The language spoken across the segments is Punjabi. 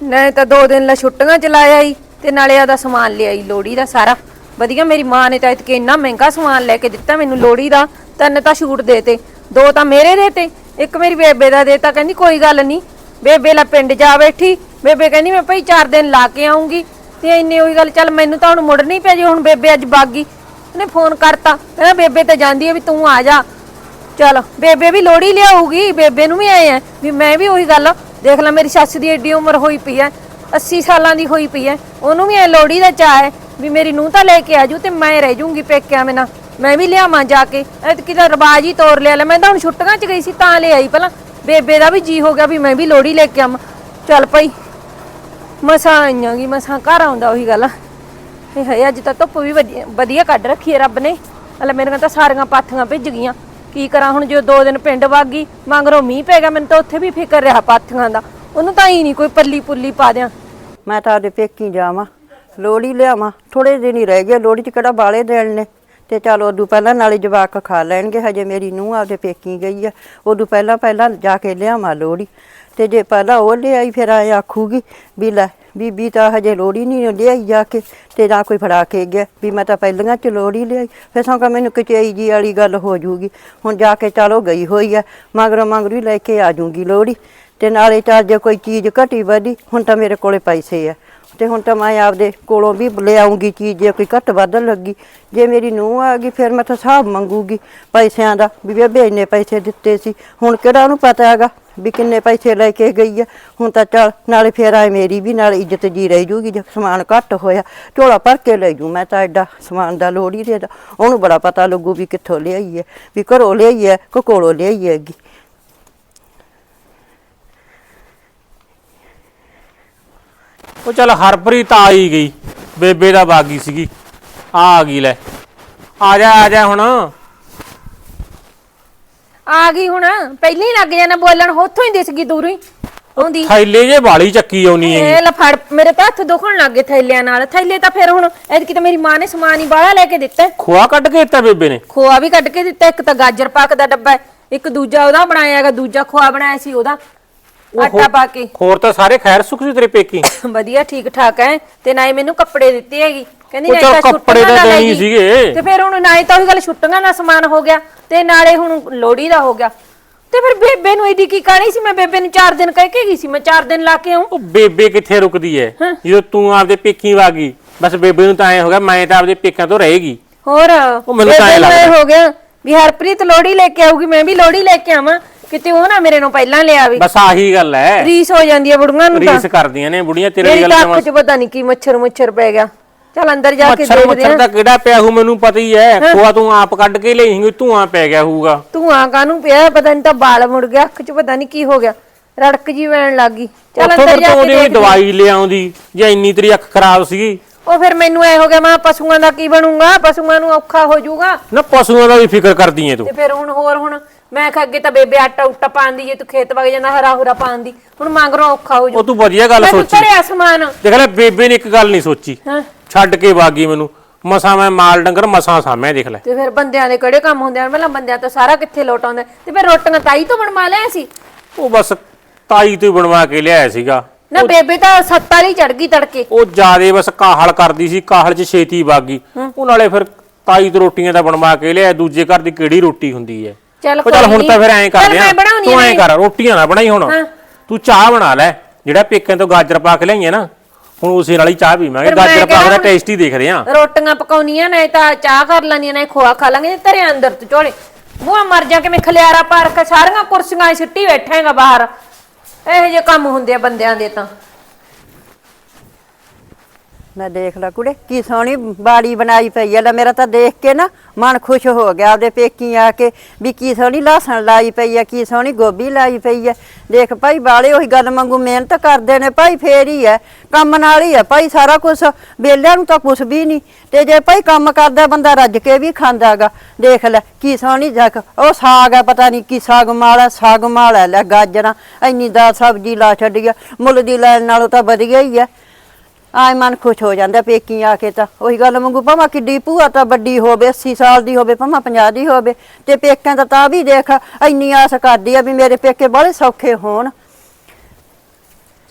ਨਹੀਂ ਤਾਂ ਦੋ ਦਿਨ ਲਾ ਛੁੱਟੀਆਂ ਚਲਾਇਆ ਲਾਇਆ ਈ, ਤੇ ਨਾਲੇ ਆਦਾ ਸਮਾਨ ਲਿਆਈ ਲੋੜੀ ਦਾ ਸਾਰਾ। ਵਧੀਆ ਮੇਰੀ ਮਾਂ ਨੇ ਤਾਂ ਇਤਕੇ ਇੰਨਾ ਮਹਿੰਗਾ ਸਮਾਨ ਲੈ ਕੇ ਦਿੱਤਾ ਮੈਨੂੰ ਲੋੜੀ ਦਾ, ਤਿੰਨ ਤਾਂ ਛੂਟ ਦੇਤੇ ਦੋ ਤਾਂ ਮੇਰੇ ਦੇਤੇ ਇੱਕ ਮੇਰੀ ਬੇਬੇ ਦਾ ਦੇਤਾ ਕਹਿੰਦੀ ਕੋਈ ਗੱਲ ਨਹੀਂ ਬੇਬੇ ਲਾ ਪਿੰਡ ਜਾ ਬੈਠੀ, ਬੇਬੇ ਕਹਿੰਦੀ ਮੈਂ ਭਾਈ 4 ਦਿਨ ਲਾ ਕੇ ਆਉਂਗੀ ਤੇ ਇੰਨੀ ਉਹੀ ਗੱਲ, ਚੱਲ ਮੈਨੂੰ ਤਾਂ ਹੁਣ ਮੁੜਨੀ ਪੈ ਜੀ, ਹੁਣ ਬੇਬੇ ਅੱਜ ਬਾਗੀ। ਉਹਨੇ ਫੋਨ ਕਰਤਾ, ਕਹਿੰਦਾ ਬੇਬੇ ਤਾਂ ਜਾਂਦੀ ਹੈ ਵੀ ਤੂੰ ਆ ਜਾ। ਚਲ, ਬੇਬੇ ਵੀ ਲੋੜੀ ਲਿਆਊਗੀ, ਬੇਬੇ ਨੂੰ ਵੀ ਆਏ ਆ, ਵੀ ਮੈਂ ਵੀ ਉਹੀ ਗੱਲ ਦੇਖ ਲੈ ਮੇਰੀ ਸੱਸ ਦੀ ਏਡੀ ਉਮਰ ਹੋਈ ਪਈ ਐ 80 ਸਾਲਾਂ ਦੀ ਹੋਈ ਪਈ ਐ, ਉਹਨੂੰ ਵੀ ਐ ਲੋੜੀ ਦਾ ਚਾਹ ਹੈ ਵੀ ਮੇਰੀ ਨੂੰਹ ਤਾਂ ਲੈ ਕੇ ਆਜੂ ਤੇ ਮੈਂ ਰਹਿ ਜੂੰਗੀ ਪੇਕਿਆਂ ਬਿਨਾ, ਮੈਂ ਵੀ ਲਿਆਵਾਂ ਜਾ ਕੇ, ਐਤਕੀ ਦਾ ਰਿਵਾਜ ਹੀ ਤੋਰ ਲਿਆ ਲੈ, ਮੈਂ ਤਾਂ ਹੁਣ ਛੁੱਟੀਆਂ ਚ ਗਈ ਸੀ ਤਾਂ ਲੈ ਆਈ ਪਹਿਲਾਂ, ਬੇਬੇ ਦਾ ਵੀ ਜੀ ਹੋ ਗਿਆ ਵੀ ਮੈਂ ਵੀ ਲੋੜੀ ਲੈ ਕੇ ਆਵਾਂ, ਚੱਲ ਭਾਈ, ਮਸਾਂ ਆਈਆਂਗੀ ਮਸਾਂ ਘਰ ਆਉਂਦਾ ਉਹੀ ਗੱਲ ਇਹ ਹੈ ਅੱਜ ਤਾਂ ਧੁੱਪ ਵੀ ਵਧੀਆ- ਵਧੀਆ ਕੱਢ ਰੱਖੀ ਹੈ ਰੱਬ ਨੇ, ਹਲੇ ਮੇਰੇ ਤਾਂ ਸਾਰੀਆਂ ਪਾਥੀਆਂ ਭਿੱਜ ਗਈਆਂ। ਕੀ ਕਰਾਂ ਹੁਣ ਜੋ ਦੋ ਦਿਨ ਪਿੰਡ ਵਾਗੀ ਮੰਗਰੋਂ ਮੀਂਹ ਪੈ ਗਿਆ, ਮੈਨੂੰ ਤਾਂ ਉੱਥੇ ਵੀ ਫਿਕਰ ਰਿਹਾ ਪਾਥੀਆਂ ਦਾ। ਉਹਨੂੰ ਤਾਂ ਹੀ ਨਹੀਂ ਕੋਈ ਪੱਲੀ ਪੁੱਲੀ ਪਾ ਦਿਆਂ। ਮੈਂ ਤਾਂ ਆਪਦੇ ਪੇਕੀ ਜਾਵਾਂ ਲੋੜੀ ਲਿਆਵਾਂ ਥੋੜੇ ਦਿਨ ਹੀ ਰਹਿ ਗਏ ਲੋੜੀ 'ਚ ਕਿਹੜਾ ਬਾਲੇ ਦੇਣ ਨੇ? ਤੇ ਚਲ ਉਦੋਂ ਪਹਿਲਾਂ ਨਾਲੇ ਜਵਾਕ ਖਾ ਲੈਣਗੇ, ਹਜੇ ਮੇਰੀ ਨੂੰਹ ਆਪਦੇ ਪੇਕੀ ਗਈ ਆ। ਉਦੋਂ ਪਹਿਲਾਂ ਪਹਿਲਾਂ ਜਾ ਕੇ ਲਿਆਵਾਂ ਲੋੜੀ ਤੇ ਜੇ ਪਹਿਲਾਂ ਉਹ ਲਿਆਈ, ਫਿਰ ਆਏ ਆਖੂਗੀ ਵੀ ਲੈ, ਬੀਬੀ ਤਾਂ ਹਜੇ ਲੋੜੀ ਨਹੀਂ ਲਿਆਈ ਜਾ ਕੇ, ਤੇ ਨਾ ਕੋਈ ਫੜਾ ਕੇ ਗਿਆ। ਵੀ ਮੈਂ ਤਾਂ ਪਹਿਲਾਂ ਚ ਲੋੜੀ ਲਿਆਈ, ਫਿਰ ਸੌਂਕਾ ਮੈਨੂੰ ਕਚਾਈ ਜੀ ਵਾਲੀ ਗੱਲ ਹੋ ਜੂਗੀ। ਹੁਣ ਜਾ ਕੇ ਚਲੋ ਗਈ ਹੋਈ ਆ, ਮਗਰੋਂ ਮਗਰੋਂ ਹੀ ਲੈ ਕੇ ਆ ਜੂਗੀ ਲੋੜੀ ਤੇ ਨਾਲੇ ਚੱਲ ਜੇ ਕੋਈ ਚੀਜ਼ ਘਟੀ ਵਧੀ, ਹੁਣ ਤਾਂ ਮੇਰੇ ਕੋਲੇ ਪੈਸੇ ਆ। ਤੇ ਹੁਣ ਤਾਂ ਮੈਂ ਆਪਦੇ ਕੋਲੋਂ ਵੀ ਲਿਆਉਂਗੀ ਚੀਜ਼, ਜੇ ਕੋਈ ਘੱਟ ਵੱਧ ਲੱਗੀ, ਜੇ ਮੇਰੀ ਨੂੰਹ ਆ ਗਈ, ਫਿਰ ਮੈਂ ਤਾਂ ਹਿਸਾਬ ਮੰਗੂਗੀ ਪੈਸਿਆਂ ਦਾ ਵੀ ਬੇਬੇ ਇੰਨੇ ਪੈਸੇ ਦਿੱਤੇ ਸੀ। ਹੁਣ ਕਿਹੜਾ ਉਹਨੂੰ ਪਤਾ ਹੈਗਾ ਵੀ ਕਿੰਨੇ ਪੈਸੇ ਲੈ ਕੇ ਗਈ ਆ। ਹੁਣ ਤਾਂ ਚੱਲ ਨਾਲੇ ਫੇਰ ਆਏ ਮੇਰੀ ਵੀ ਨਾਲ ਇੱਜ਼ਤ ਜੀ ਰਹਿ ਜੂਗੀ, ਜੇ ਸਮਾਨ ਘੱਟ ਹੋਇਆ, ਝੋਲਾ ਭਰ ਕੇ ਲੈ ਜੂ ਮੈਂ ਤਾਂ ਐਡਾ ਸਮਾਨ ਦਾ ਲੋੜ ਹੀ ਦੇਦਾ ਉਹਨੂੰ ਬੜਾ ਪਤਾ ਲੱਗੂ ਵੀ ਕਿੱਥੋਂ ਲਿਆਈ ਹੈ, ਵੀ ਘਰੋਂ ਲਿਆਈ ਹੈ ਕਿ ਕੋਲੋਂ ਲਿਆਈ ਹੈਗੀ। ਉਹ ਚੱਲ ਹਰਪ੍ਰੀਤ ਆ ਹੀ ਗਈ। ਬੇਬੇ ਦਾ ਬਾਗੀ ਸੀਗੀ। ਆ ਆ ਗਈ ਲੈ। ਆ ਜਾ ਆ ਜਾ ਹੁਣ। ਆ ਗਈ ਹੁਣ। ਪਹਿਲਾਂ ਹੀ ਲੱਗ ਜਾਣਾ ਬੋਲਣ ਉੱਥੋਂ ਹੀ ਦਿਸ ਗਈ ਦੂਰੋਂ। ਹੀ ਆਉਂਦੀ। ਥੈਲੇ ਜੇ ਬਾਲੀ ਚੱਕੀ ਆਉਣੀ ਇਹ ਲਫੜ ਮੇਰੇ ਤਾਂ ਹੱਥ ਦੁਖਣ ਲੱਗ ਗਏ ਥੈਲਿਆਂ ਨਾਲ। ਥੈਲੇ ਤਾਂ ਫਿਰ ਹੁਣ ਐਤਕੀ ਤਾਂ ਮੇਰੀ ਮਾਂ ਨੇ ਸਮਾਨ ਹੀ ਬਾਹਲਾ ਲੈ ਕੇ ਦਿੱਤਾ। ਹੈ। ਖੋਆ ਕੱਢ ਕੇ ਦਿੱਤਾ ਬੇਬੇ ਨੇ? ਖੋਆ ਵੀ ਕੱਢ ਕੇ ਦਿੱਤਾ। ਇੱਕ ਤਾਂ ਗਾਜਰ ਪਾਕ ਦਾ ਡੱਬਾ ਹੈ, ਇੱਕ ਦੂਜਾ ਉਹਦਾ ਬਣਾਇਆ ਹੈਗਾ ਦੂਜਾ ਖੋਆ ਬਣਾਇਆ ਸੀ ਉਹਦਾ। ਆਟਾ ਪਾ ਕੇ। ਹੋਰ ਤਾਂ ਸਾਰੇ ਖੈਰ ਸੁਖ ਸੀ ਤੇਰੇ ਪੇਕੀ ਵਧੀਆ ਠੀਕ ਠਾਕ ਹੈ ਤੇ ਨਾਲੇ ਮੈਨੂੰ ਕੱਪੜੇ ਦਿੱਤੇ ਹੈਗੀ। ਕਹਿੰਦੀ ਉਹ ਨਹੀਂ ਤਾਂ ਕੱਪੜੇ ਛੁੱਟੀਆਂ ਦਾ ਦੇਣੀ ਗਈ। ਸੀਗੇ। ਤੇ ਫਿਰ ਹੁਣ ਨਾਲੇ ਤਾਂ ਉਹੀ ਗੱਲ ਛੁੱਟੀਆਂ ਦਾ ਸਮਾਨ ਹੋ ਗਿਆ। ਤੇ ਨਾਲੇ ਹੁਣ ਲੋੜੀ ਦਾ ਹੋ ਗਿਆ। ਤੇ ਫਿਰ ਬੇਬੇ ਨੂੰ ਇਹਦੀ ਕੀ ਕਹਾਣੀ ਸੀ? ਮੈਂ ਬੇਬੇ ਨੂੰ 4 ਦਿਨ ਕਹਿ ਕੇ ਗਈ ਸੀ। ਮੈਂ 4 ਦਿਨ ਲਾ ਕੇ ਆਉਂ ਉਹ ਬੇਬੇ ਕਿੱਥੇ ਰੁਕਦੀ ਐ? ਜਦੋਂ ਤੂੰ ਆਪਦੇ ਪੇਕੀ ਵਾਗੀ ਬਸ ਬੇਬੇ ਨੂੰ ਤਾਂ ਐ ਹੋ ਗਿਆ ਮੈਂ ਤਾਂ ਆਪਦੇ ਪੇਕਿਆਂ ਤੋਂ ਰਹੇਗੀ ਹੋਰ ਉਹ ਮੈਨੂੰ ਤਾਂ ਬੇਬੇ ਐਂ ਨੂੰ ਇਹ ਲੱਗਦਾ। ਹੋ ਗਿਆ ਵੀ ਹਰਪ੍ਰੀਤ ਲੋੜੀ ਲੈ ਕੇ ਆਊਗੀ ਮੈਂ ਵੀ ਲੋੜੀ ਲੈ ਕੇ ਆਵਾਂ। ਕਿਤੇ ਉਹ ਨਾ ਮੇਰੇ ਨੂੰ ਪਹਿਲਾਂ ਲਿਆ ਆਵੇ ਬਸ ਆਹੀ ਗੱਲ ਐ। ਰੀਸ ਹੋ ਜਾਂਦੀ ਹੈ ਬੁੜੀਆਂ ਨੂੰ ਤਾਂ। ਰੀਸ ਕਰਦੀਆਂ ਨੇ ਬੁੜੀਆਂ ਤੇਰੇ ਮੇਰੀ ਗੱਲ ਤਾਂ ਅੱਖ 'ਚ ਪਤਾ ਨਹੀਂ ਕੀ ਮੱਛਰ ਮੁੱਛਰ ਪੈ ਗਿਆ। ਚੱਲ ਅੰਦਰ ਜਾ ਕੇ ਮੱਛਰ ਦੇਖਦੇ ਮੱਛਰ ਆ। ਦਾ ਕਿਹੜਾ ਪਿਆ ਹੂ ਮੈਨੂੰ ਪਤਾ ਹੀ ਐ। ਖੋਆ ਤੂੰ ਆਪ ਕੱਢ ਕੇ ਲਿਆਈਂਗੀ ਧੂਆਂ ਪੈ ਗਿਆ ਹੋਊਗਾ ਤੂੰ ਆ ਕਾਨੂੰ ਪਿਆ? ਪਤਾ ਨਹੀਂ ਤਾਂ ਬਾਲ ਮੁੜ ਗਿਆ। ਅੱਖ 'ਚ ਪਤਾ ਨਹੀਂ ਕੀ ਹੋ ਗਿਆ। ਰੜਕ ਜੀ ਵੈਣ ਲੱਗ ਗਈ। ਚੱਲ ਉੱਥੋਂ ਅੰਦਰ ਫਿਰ ਜਾ ਤੂੰ ਕੇ ਉਹਦੀ ਦੇਖਦੇ। ਦਵਾਈ ਲਿਆਉਂਦੀ ਜੇ ਇੰਨੀ ਤੇਰੀ ਅੱਖ ਖਰਾਬ ਸੀਗੀ। ਉਹ ਫਿਰ ਮੈਨੂੰ ਐ ਹੋ ਗਿਆ ਮੈਂ ਪਸ਼ੂਆਂ ਦਾ ਕੀ ਬਣੂਗਾ? ਪਸ਼ੂਆਂ ਨੂੰ ਔਖਾ ਹੋ ਜਾਊਗਾ। ਨਾ ਪਸ਼ੂਆਂ ਦਾ ਵੀ ਫਿਕਰ ਕਰਦੀ ਐ ਤੂੰ। ਤੇ ਫਿਰ ਹੁਣ ਹੋਰ ਹੁਣ ਮੈਂ ਕਿਹਾ ਅੱਗੇ ਤਾਂ ਬੇਬੇ ਆਟਾ ਉੱਟਾ ਪਾਉਂਦੀ ਜੇ ਤੂੰ ਖੇਤ ਵਗ ਜਾਂਦਾ ਹਰਾ ਹੁਰਾ ਪਾਉਂਦੀ। ਹੁਣ ਮੰਗਰੋਂ ਔਖਾ ਹੋ ਉਹ ਜਾਊ ਤੂੰ ਵਧੀਆ ਗੱਲ ਮੈਂ ਸੋਚੀ। ਧਰਿਆ ਸਮਾਨ। ਦੇਖ ਲੈ ਬੇਬੇ ਨੇ ਇੱਕ ਗੱਲ ਨਹੀਂ ਸੋਚੀ। ਹਾਂ। ਛੱਡ ਕੇ ਬਾਗੀ ਮੈਨੂੰ। ਮਸਾਂ ਮੈਂ ਮਾਲ ਡੰਗਰ ਮਸਾਂ ਸਾਮਿਆ ਦੇਖ ਲੈ। ਤੇ ਫਿਰ ਬੰਦਿਆਂ ਦੇ ਕਿਹੜੇ ਕੰਮ ਹੁੰਦੇ ਹਨ ਪਹਿਲਾਂ ਬੰਦਿਆਂ ਤੋਂ ਸਾਰਾ ਕਿੱਥੇ ਲੋਟ ਆਉਂਦਾ? ਤੇ ਫਿਰ ਰੋਟੀਆਂ ਤਾਈ ਤੋਂ ਬਣਵਾ ਲਿਆ ਸੀ? ਉਹ ਬਸ ਤਾਈ ਤੋਂ ਹੀ ਬਣਵਾ ਕੇ ਲਿਆਇਆ ਸੀਗਾ। ਨਾ ਬੇਬੇ ਤਾਂ ਸੱਤ ਵਾਲੀ ਚੜ ਗਈ ਤੜਕੇ। ਉਹ ਜਿਆਦੇ ਬਸ ਕਾਹਲ ਕਰਦੀ ਸੀ ਕਾਹਲ 'ਚ ਛੇਤੀ ਬਾਗੀ ਉਹ ਨਾਲੇ ਫਿਰ ਤਾਈ ਤੋਂ ਰੋਟੀਆਂ ਦਾ ਬਣਵਾ ਕੇ ਲਿਆਇਆ ਦੂਜੇ ਘਰ ਦੀ ਕਿਹੜੀ ਰੋਟੀ ਹੁੰਦੀ ਹੈ? ਚੱਲ ਉਹ ਚੱਲ ਹੁਣ ਤਾਂ। ਫਿਰ ਐਂ ਕਰਦੇ ਆ। ਤੂੰ ਐਂ ਕਰ ਰੋਟੀਆਂ ਨਾ ਬਣਾਈ ਹੁਣ। ਤੂੰ ਚਾਹ ਬਣਾ ਲੈ ਜਿਹੜਾ ਪੇਕਿਆਂ ਤੋਂ ਗਾਜਰ ਪਾ ਕੇ ਲਿਆਈਏ ਨਾ ਹੁਣ ਉਸੇ ਨਾਲ ਹੀ ਚਾਹ ਪੀਵਾਂਗੇ। ਗਾਜਰ ਪਾ ਕੇ ਟੇਸਟ ਦੇਖਦੇ ਆ। ਰੋਟੀਆਂ ਪਕਾਉਣੀਆਂ ਨੇ ਤਾਂ ਚਾਹ ਕਰ ਲੈਣੀਆਂ ਨੇ ਖੋਆ ਖਾ ਲਾਂਗੇ ਧਰੇ ਅੰਦਰ ਤੇ ਝੋਲੇ ਬੂਆ ਮਰ ਜਾ ਕੇ ਮੈਂ ਖਲਿਆਰਾ ਪਾਰ ਕੇ ਸਾਰੀਆਂ ਕੁਰਸੀਆਂ ਸਿੱਟੀ ਬੈਠਾਂਗਾ ਬਾਹਰ। ਇਹੋ ਜਿਹੇ ਕੰਮ ਹੁੰਦੇ ਆ ਬੰਦਿਆਂ ਦੇ ਤਾਂ। ਮੈਂ ਦੇਖ ਲਾ ਕੁੜੇ, ਕੀ ਸੋਹਣੀ ਬਾੜੀ ਬਣਾਈ ਪਈ ਆ। ਲੈ ਮੇਰਾ ਤਾਂ ਦੇਖ ਕੇ ਨਾ ਮਨ ਖੁਸ਼ ਹੋ ਗਿਆ ਉਹਦੇ ਪੇਕੀ ਆ ਕੇ, ਵੀ ਕੀ ਸੋਹਣੀ ਲਸਣ ਲਾਈ ਪਈ ਆ, ਕੀ ਸੋਹਣੀ ਗੋਭੀ ਲਾਈ ਪਈ ਆ। ਦੇਖ ਭਾਈ ਬਾਲੇ, ਉਹੀ ਗੱਲ ਮੰਗੂ ਮਿਹਨਤ ਕਰਦੇ ਨੇ, ਭਾਈ ਫੇਰ ਹੀ ਆ, ਕੰਮ ਨਾਲ ਹੀ ਆ। ਭਾਈ ਸਾਰਾ ਕੁਝ ਬੇਲਿਆਂ ਨੂੰ ਤਾਂ ਕੁਝ ਵੀ ਨਹੀਂ। ਤੇ ਜੇ ਭਾਈ ਕੰਮ ਕਰਦਾ ਬੰਦਾ ਰੱਜ ਕੇ ਵੀ ਖਾਂਦਾਗਾ, ਦੇਖ ਲੈ ਕੀ ਸੋਹਣੀ ਜਕ ਉਹ ਸਾਗ ਆ, ਪਤਾ ਨਹੀਂ ਕੀ ਸਾਗ ਮਾਲਾ ਸਾਗ ਮਾਲਾ ਲੈ ਗਾਜਰਾਂ, ਇੰਨੀ ਦਾ ਸਬਜ਼ੀ ਲਾ ਛੱਡੀ ਆ, ਮੁੱਲ ਦੀ ਲੈਣ ਨਾਲੋਂ ਤਾਂ ਵਧੀਆ ਹੀ ਆ। ਆਏ ਮਨ ਖੁਸ਼ ਹੋ ਜਾਂਦਾ ਪੇਕੀ ਆ ਕੇ ਤਾਂ। ਉਹੀ ਗੱਲ ਮੰਗੂ ਭਾਵੇਂ ਕਿੱਡੀ ਭੂਆ ਤਾਂ ਵੱਡੀ ਹੋਵੇ 80 ਸਾਲ ਦੀ ਹੋਵੇ ਭਾਵੇਂ 50 ਦੀ ਹੋਵੇ ਤੇ ਪੇਕਿਆਂ ਦਾ ਤਾਂ ਵੀ ਦੇਖ ਇੰਨੀ ਆਸ ਕਰਦੀ ਆ ਵੀ ਮੇਰੇ ਪੇਕੇ ਬੜੇ ਸੌਖੇ ਹੋਣ।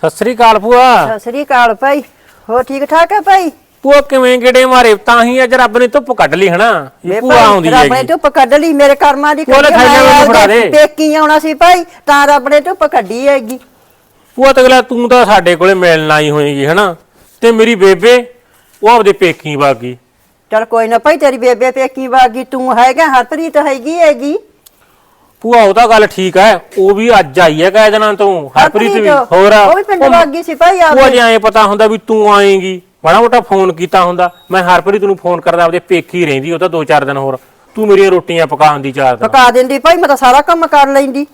ਸਤਿ ਸ੍ਰੀ ਅਕਾਲ ਭੂਆ। ਸਤਿ ਸ੍ਰੀ ਅਕਾਲ ਭਾਈ। ਹੋ ਠੀਕ ਠਾਕ ਹੈ ਭਾਈ? ਭੂਆ ਕਿਵੇਂ ਗੇੜੇ ਮਾਰੇ? ਤਾਂ ਹੀ ਅੱਜ ਰੱਬ ਨੇ ਧੁੱਪ ਕੱਢ ਲਈ ਹਨਾ। ਇਹ ਭੂਆ ਆਉਂਦੀ ਰੱਬ ਨੇ ਧੁੱਪ ਕੱਢ ਲਈ ਮੇਰੇ ਕਰਮਾਂ ਦੇ। ਪੇਕੀ ਆਉਣਾ ਸੀ ਭਾਈ ਤਾਂ ਰੱਬ ਨੇ ਧੁੱਪ ਕੱਢੀ ਹੈਗੀ। ਭੂਆ ਤਗਲਾ ਤੂੰ ਤਾਂ ਸਾਡੇ ਕੋਲੇ ਮਿਲਣ ਆਈ ਹੋਏਗੀ ਹਨਾ। ਤੇ ਮੇਰੀ ਬੇਬੇ ਉਹ ਆਪਦੇ ਪੇਕੀ ਵਾਗੀ। ਚਲ ਕੋਈ ਨਾ ਭਾਈ ਤੇਰੀ ਬੇਬੇ ਪੇਕੀ ਵਾਗੀ। ਤੂੰ ਹੈਗਾ ਹਰਪ੍ਰੀਤ ਹੈਗੀ ਹੈਗੀ। ਭੂਆ ਉਹ ਤਾਂ ਗੱਲ ਠੀਕ ਹੈ ਉਹ ਵੀ ਅੱਜ ਆਈ ਹੈ ਕਾਇਦ ਨਾਲ ਤੂੰ ਹਰਪ੍ਰੀਤ ਵੀ ਹੋਰ ਉਹ ਵੀ ਪਿੰਡ ਵਾਗੀ ਸੀ ਭਾਈ ਭੂਆ ਆਪਦੇ ਜੇ ਐਂ ਪਤਾ ਹੁੰਦਾ ਵੀ ਤੂੰ ਆਏਂਗੀ ਬੜਾ ਮੋਟਾ ਫੋਨ ਕੀਤਾ ਹੁੰਦਾ। ਮੈਂ ਹਰਪ੍ਰੀਤ ਨੂੰ ਫੋਨ ਕਰਦਾ ਆਪਦੇ ਪੇਕੀ ਰਹਿੰਦੀ ਉਹ ਤਾਂ 2-4 ਦਿਨ ਹੋਰ। ਤੂੰ ਮੇਰੀਆਂ ਰੋਟੀਆਂ ਪਕਾਉਣ ਦੀ ਚਾਰ ਦਿਨ ਪਕਾ ਦਿੰਦੀ ਭਾਈ ਮੈਂ ਤਾਂ ਸਾਰਾ ਕੰਮ ਕਰ ਲੈਂਦੀ।